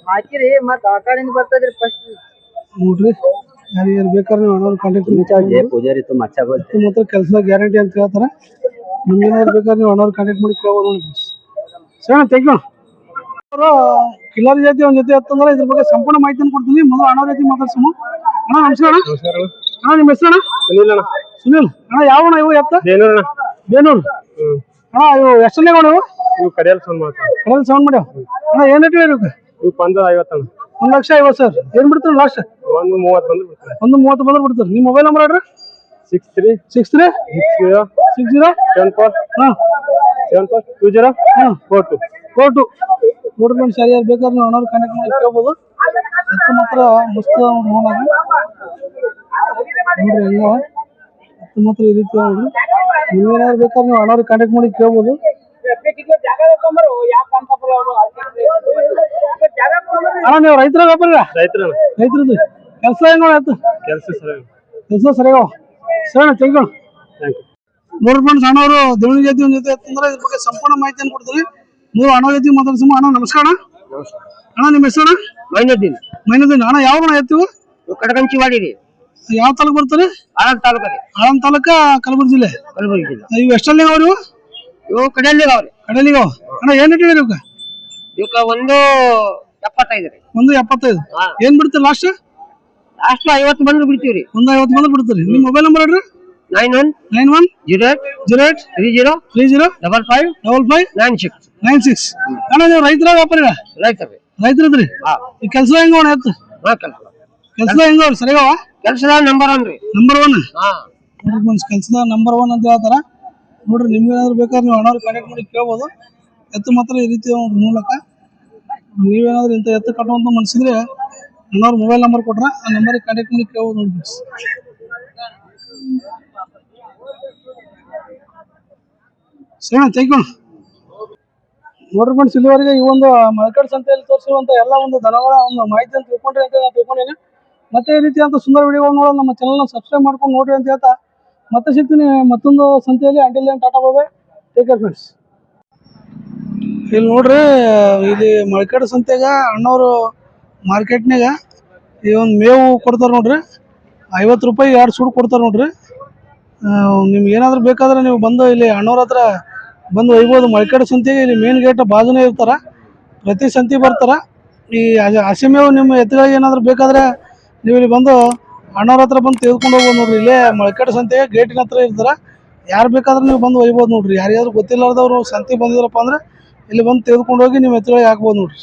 ಹಾಕಿರಿ ಮತ್ತೆ ಆ ಕಡೆಯಿಂದ ಬರ್ತದ್ರಿ ಫಸ್ಟ್ ನೋಡ್ರಿ. ಯಾರು ಯಾರು ಬೇಕಾದ್ರೆ ನೀವು ಅಣ್ಣವ್ರಿಗೆ ಕಾಂಟ್ಯಾಕ್ಟ್ ಮಾಡಿ. ಜಯ ಪೂಜಾರಿ ತುಂಬ ಅಚ್ಚ ಬೋಲ್ತೆ ಮಾತ್ರ ಕೆಲಸದ ಗ್ಯಾರಂಟಿ ಅಂತ ಹೇಳ್ತಾರೆ. ನಿಮ್ಗೆ ಏನಾದ್ರು ಬೇಕಾದ್ರೆ ನೀವು ಅಣ್ಣವ್ರಿಗೆ ಕಾಂಟ್ಯಾಕ್ಟ್ ಮಾಡಿ ಕೇಳ್ಬೋದು ನೋಡಿ ಸರಿ ಥ್ಯಾಂಕ್ ಯು ಅವರು ಕಿಲ್ಲರ್ ಜಾತಿ ಒಂದ್ ಜೊತೆ ಅಂತಂದ್ರೆ ಇದ್ರ ಬಗ್ಗೆ ಸಂಪೂರ್ಣ ಮಾಹಿತಿಯನ್ನು ಕೊಡ್ತೀನಿ. ಮೊದಲು ಹಣ ಜೊತೆ ಮಾತಾಡ್ಸಮ್ಮ ಅಣ್ಣ ನಮಸ್ಕಾರ ಅಣ್ಣ. ನಿಮ್ಮ ಹೆಸರು ಅಣ್ಣ ಸುನಿಲ್ ಅಣ್ಣ. ಸುನೀಲ್. ಅಣ್ಣ ಯಾವ ಅಣ್ಣ ಇವು ಎತ್ತ ಬೇನೂರು ಅಣ್ಣ. ಬೇನೂರು. ಅಣ್ಣ ಇವು ಎಷ್ಟನೇ ಅಣ್ಣ ಇವು? ಇವು ಕಡೆಯಲ್ ಸೌಂಡ್ ಮಾಡ್ತಾನೆ ಕಡಲ್ ಸೌಂಡ್ ಮಾಡ್ಯಾವ? ಅಣ್ಣ ಏನು ರೇಟ್ ಇವ್ರಿಗೆ ಇವು ಪಂದ್ರ ಐವತ್ತು ಅಣ್ಣ. ಒಂದು ಲಕ್ಷ ಐವತ್ತು ಸರ್ ಏನು ಬಿಡ್ತೀರಿ ಲಾಸ್ಟ್ ಒಂದು ಮೂವತ್ತು ಬಂದ್ರೆ ಬಿಡ್ತಾರೆ. ಒಂದು ಮೂವತ್ತು ಬಂದ್ರೆ ಬಿಡ್ತೀರಿ. ನಿಮ್ಮ ಮೊಬೈಲ್ ನಂಬರ್ ಹೇಳ್ರಿ. Six three six three six zero six zero seven four ಹಾಂ. ಸೆವೆನ್ ಫೋರ್ ಟೂ ಜೀರೋ ಹಾಂ. ಫೋರ್ ಟು ಫೋರ್ ಟು ನೋಡ್ರಿ ಫ್ರೆಂಡ್ಸ್ ಸರಿ ಯಾರು ಬೇಕಾದ್ರೆ ನಾವು ಅಣ್ಣವ್ರು ಕನೆಕ್ಟ್ ಮಾಡಿ ಕೇಳ್ಬೋದು. ಅಷ್ಟು ಮಾತ್ರ ಮಸ್ತ್ ನೋಡೋಣ ನೋಡ್ರಿ ಹೆಂಗ ಎತ್ತು ಮಾತ್ರ ಈ ರೀತಿ ನೋಡ್ರಿ. ನೀವೇನಾದ್ರು ಬೇಕಾದ್ರೆ ನೀವು ಅಣ್ಣವ್ರಿಗೆ ಕಾಂಟ್ಯಾಕ್ಟ್ ಮಾಡಿ ಕೇಳ್ಬೋದು. ಅಣ್ಣ ನೀವು ರೈತರ ವ್ಯಾಪಾರ ರೈತರು. ರೈತರದ್ದು? ಕೆಲಸ ಹೆಂಗ ಆಯ್ತು? ಕೆಲಸ ಸರಿ ಕೆಲಸ ಸರಿಯಾಗವ ಸರಿ ತೆಗಿಯೋಣ. ಥ್ಯಾಂಕ್ ಯು ನೋಡ್ರಿ ಸಣ್ಣವರು ದೇವಳಿ ಜಾತಿ ಒಂದ್ ಜೊತೆ ಎತ್ತಂದ್ರೆ ಇದ್ರ ಬಗ್ಗೆ ಸಂಪೂರ್ಣ ಮಾಹಿತಿಯನ್ನು ಕೊಡ್ತೀನಿ. ನೀವು ಅಣ್ಣ ಜೊತೆ ಮಾತಾಡ್ಸಮ್ಮ ಅಣ್ಣ ನಮಸ್ಕಾರ ಅಣ್ಣ. ನಿಮ್ಮ ಹೆಸರು ಅಣ್ಣ? ಮೈನದ್ದೀನ್. ಮೈನದಿನ ಅಣ್ಣ ಯಾವ ಅಣ್ಣ ಎತ್ತಿವು ಇವು? ಕಡಗಂಚಿ ಮಾಡಿರಿ ಯಾವ ತಾಲೂಕು ಬರ್ತಾರೆ ಆಳಂದ ತಾಲೂಕು ರೀ ಆಳಂದ ತಾಲೂಕ? ಕಲಬುರಗಿ ಜಿಲ್ಲೆ? ಕಲಬುರಗಿ ಜಿಲ್ಲೆ. ಇವು ಎಷ್ಟಲ್ಲಿ ಅವ್ರು? ಇವು ಕಡಲಿಗೋ ಕಡಲಿಗೋ ಅವ್ರಿ ಕಡಲಿಗಾವ? ಅಣ್ಣ ಏನ್ ಇಟ್ಟಿದ್ದೀರಿ ಇವಕ್ಕ? ಇವಕ್ಕ ಒಂದು ಎಪ್ಪತ್ತೈದು ರೀ. ಒಂದು ಎಪ್ಪತ್ತೈದು? ಹಾ. ಏನ್ ಬಿಡ್ತೀರಿ ಲಾಸ್ಟ್ ಲಾಸ್ಟ್ ಐವತ್ತು ಬಂದ್ರೆ ಬಿಡ್ತೀವಿ ರೀ. ಒಂದು ಐವತ್ತು ಬಂದ್ರೆ ಬಿಡ್ತೀರಿ. ನಿಮ್ಮ ಮೊಬೈಲ್ ನಂಬರ್ ಹೇಳ್ರಿ. Nine one nine one zero eight zero eight three zero three zero double five double five nine six nine six ಅಣ್ಣ ನೀವು ರೈತರ ವ್ಯಾಪಾರಿಗ ರೈತ ರೀ. ರೈತರಿದ್ರಿ ಹಾ. ಈ ಕೆಲಸ ಹೆಂಗ ಅಣ್ಣ ಎತ್ತು ಹಾ ಕೆಲಸ. ಕೆಲಸ ಹೆಂಗ ಅವ್ರು ಸರಿಯಾಗವ ಕೆಲಸದ ನಂಬರ್ ಒನ್ ರೀ. ನಂಬರ್ ಒನ್ ಹಾ. ಕೆಲಸದ ನಂಬರ್ ಒನ್ ಅಂತ ಹೇಳ್ತಾರ. ನೋಡ್ರಿ, ನಿಮ್ಗೆ ಏನಾದ್ರು ಬೇಕಾದ್ರೆ ನೀವು ಅಣ್ಣವ್ರಿಗೆ ಕಾಂಟ್ಯಾಕ್ಟ್ ಮಾಡಿ ಕೇಳ್ಬೋದು. ಎತ್ತು ಮಾತ್ರ ಈ ರೀತಿ ಮೂಲಕ. ನೀವೇನಾದ್ರೂ ಇಂಥ ಎತ್ತು ಕಟ್ಟುವಂತ ಮನ್ಸಿದ್ರೆ ಅಣ್ಣವ್ರ ಮೊಬೈಲ್ ನಂಬರ್ ಕೊಟ್ರೆ ಆ ನಂಬರಿಗೆ ಕಾಂಟ್ಯಾಕ್ಟ್ ಮಾಡಿ ಕೇಳ್ಬೋದು ನೋಡಿ. ಸರಿ ಥ್ಯಾಂಕ್ ಯು ನೋಡ್ರಿ ಫ್ರೆಂಡ್ಸ್ ಇಲ್ಲಿವರೆಗೆ ಈ ಒಂದು ಮಳಕಡ್ ಸಂತೆಯಲ್ಲಿ ತೋರಿಸಿರುವಂತ ಎಲ್ಲ ಒಂದು ದನಗಳ ಒಂದು ಮಾಹಿತಿ ಅಂತ ತಿಳ್ಕೊಂಡ್ರಿ ಅಂತ ನಾನು ತಿಳ್ಕೊಂಡಿನಿ. ಮತ್ತೆ ಈ ರೀತಿಯಾದಂಥ ಸುಂದರ ವಿಡಿಯೋಗಳು ನೋಡೋದು ನಮ್ಮ ಚಾನಲ್ನ ಸಬ್ಸ್ಕ್ರೈಬ್ ಮಾಡ್ಕೊಂಡು ನೋಡ್ರಿ ಅಂತ ಹೇಳ್ತಾ ಮತ್ತೆ ಸಿಗ್ತೀನಿ ಮತ್ತೊಂದು ಸಂತೆಯಲ್ಲಿ until tata bye bye take care friends ಇಲ್ಲಿ ನೋಡ್ರಿ, ಇಲ್ಲಿ ಮಳಕೇಡ್ ಸಂತೆಗ, ಅಣ್ಣವರು ಮಾರ್ಕೆಟ್ನಾಗ ಈ ಒಂದು ಮೇವು ಕೊಡ್ತಾರೆ ನೋಡ್ರಿ. ಐವತ್ತು ರೂಪಾಯಿ ಎರಡು ಸೂಡು ಕೊಡ್ತಾರೆ ನೋಡ್ರಿ. ನಿಮ್ಗೆ ಏನಾದರೂ ಬೇಕಾದ್ರೆ ನೀವು ಬಂದು ಇಲ್ಲಿ ಅಣ್ಣವ್ರ ಹತ್ರ ಬಂದು ಒಯ್ಬೋದು. ಮಳಕೇಡ್ ಸಂತೆಗೆ ಇಲ್ಲಿ ಮೇನ್ ಗೇಟ್ ಬಾಜುನೇ ಇರ್ತಾರೆ. ಪ್ರತಿ ಸಂತೆ ಬರ್ತಾರೆ. ಈ ಹಸಿ- ಮೇವು ನಿಮ್ಮ ಎತ್ತುಗಳಿಗೆ ಏನಾದರೂ ಬೇಕಾದ್ರೆ ನೀವು ಇಲ್ಲಿ ಬಂದು ಅಣ್ಣವ್ರ ಹತ್ರ ಬಂದು ತೆಗೆದುಕೊಂಡು ಹೋಗ್ಬೋದು ನೋಡ್ರಿ. ಇಲ್ಲೇ ಮಳಕೇಡ್ ಸಂತೆಗೆ ಗೇಟಿನ ಹತ್ರ ಇರ್ತಾರ. ಯಾರು ಬೇಕಾದ್ರೆ ನೀವು ಬಂದು ಒಯ್ಬೋದು ನೋಡ್ರಿ. ಯಾರಿಗಾದ್ರೂ ಗೊತ್ತಿಲ್ಲಾರ್ದವ್ರು ಸಂತೆ ಬಂದಿದ್ರಪ್ಪ ಅಂದ್ರೆ ಇಲ್ಲಿ ಬಂದು ತೆಗೆದುಕೊಂಡು ಹೋಗಿ ನಿಮ್ಮ ಎತ್ತುಗಳಿಗೆ ಹಾಕ್ಬೋದು ನೋಡ್ರಿ.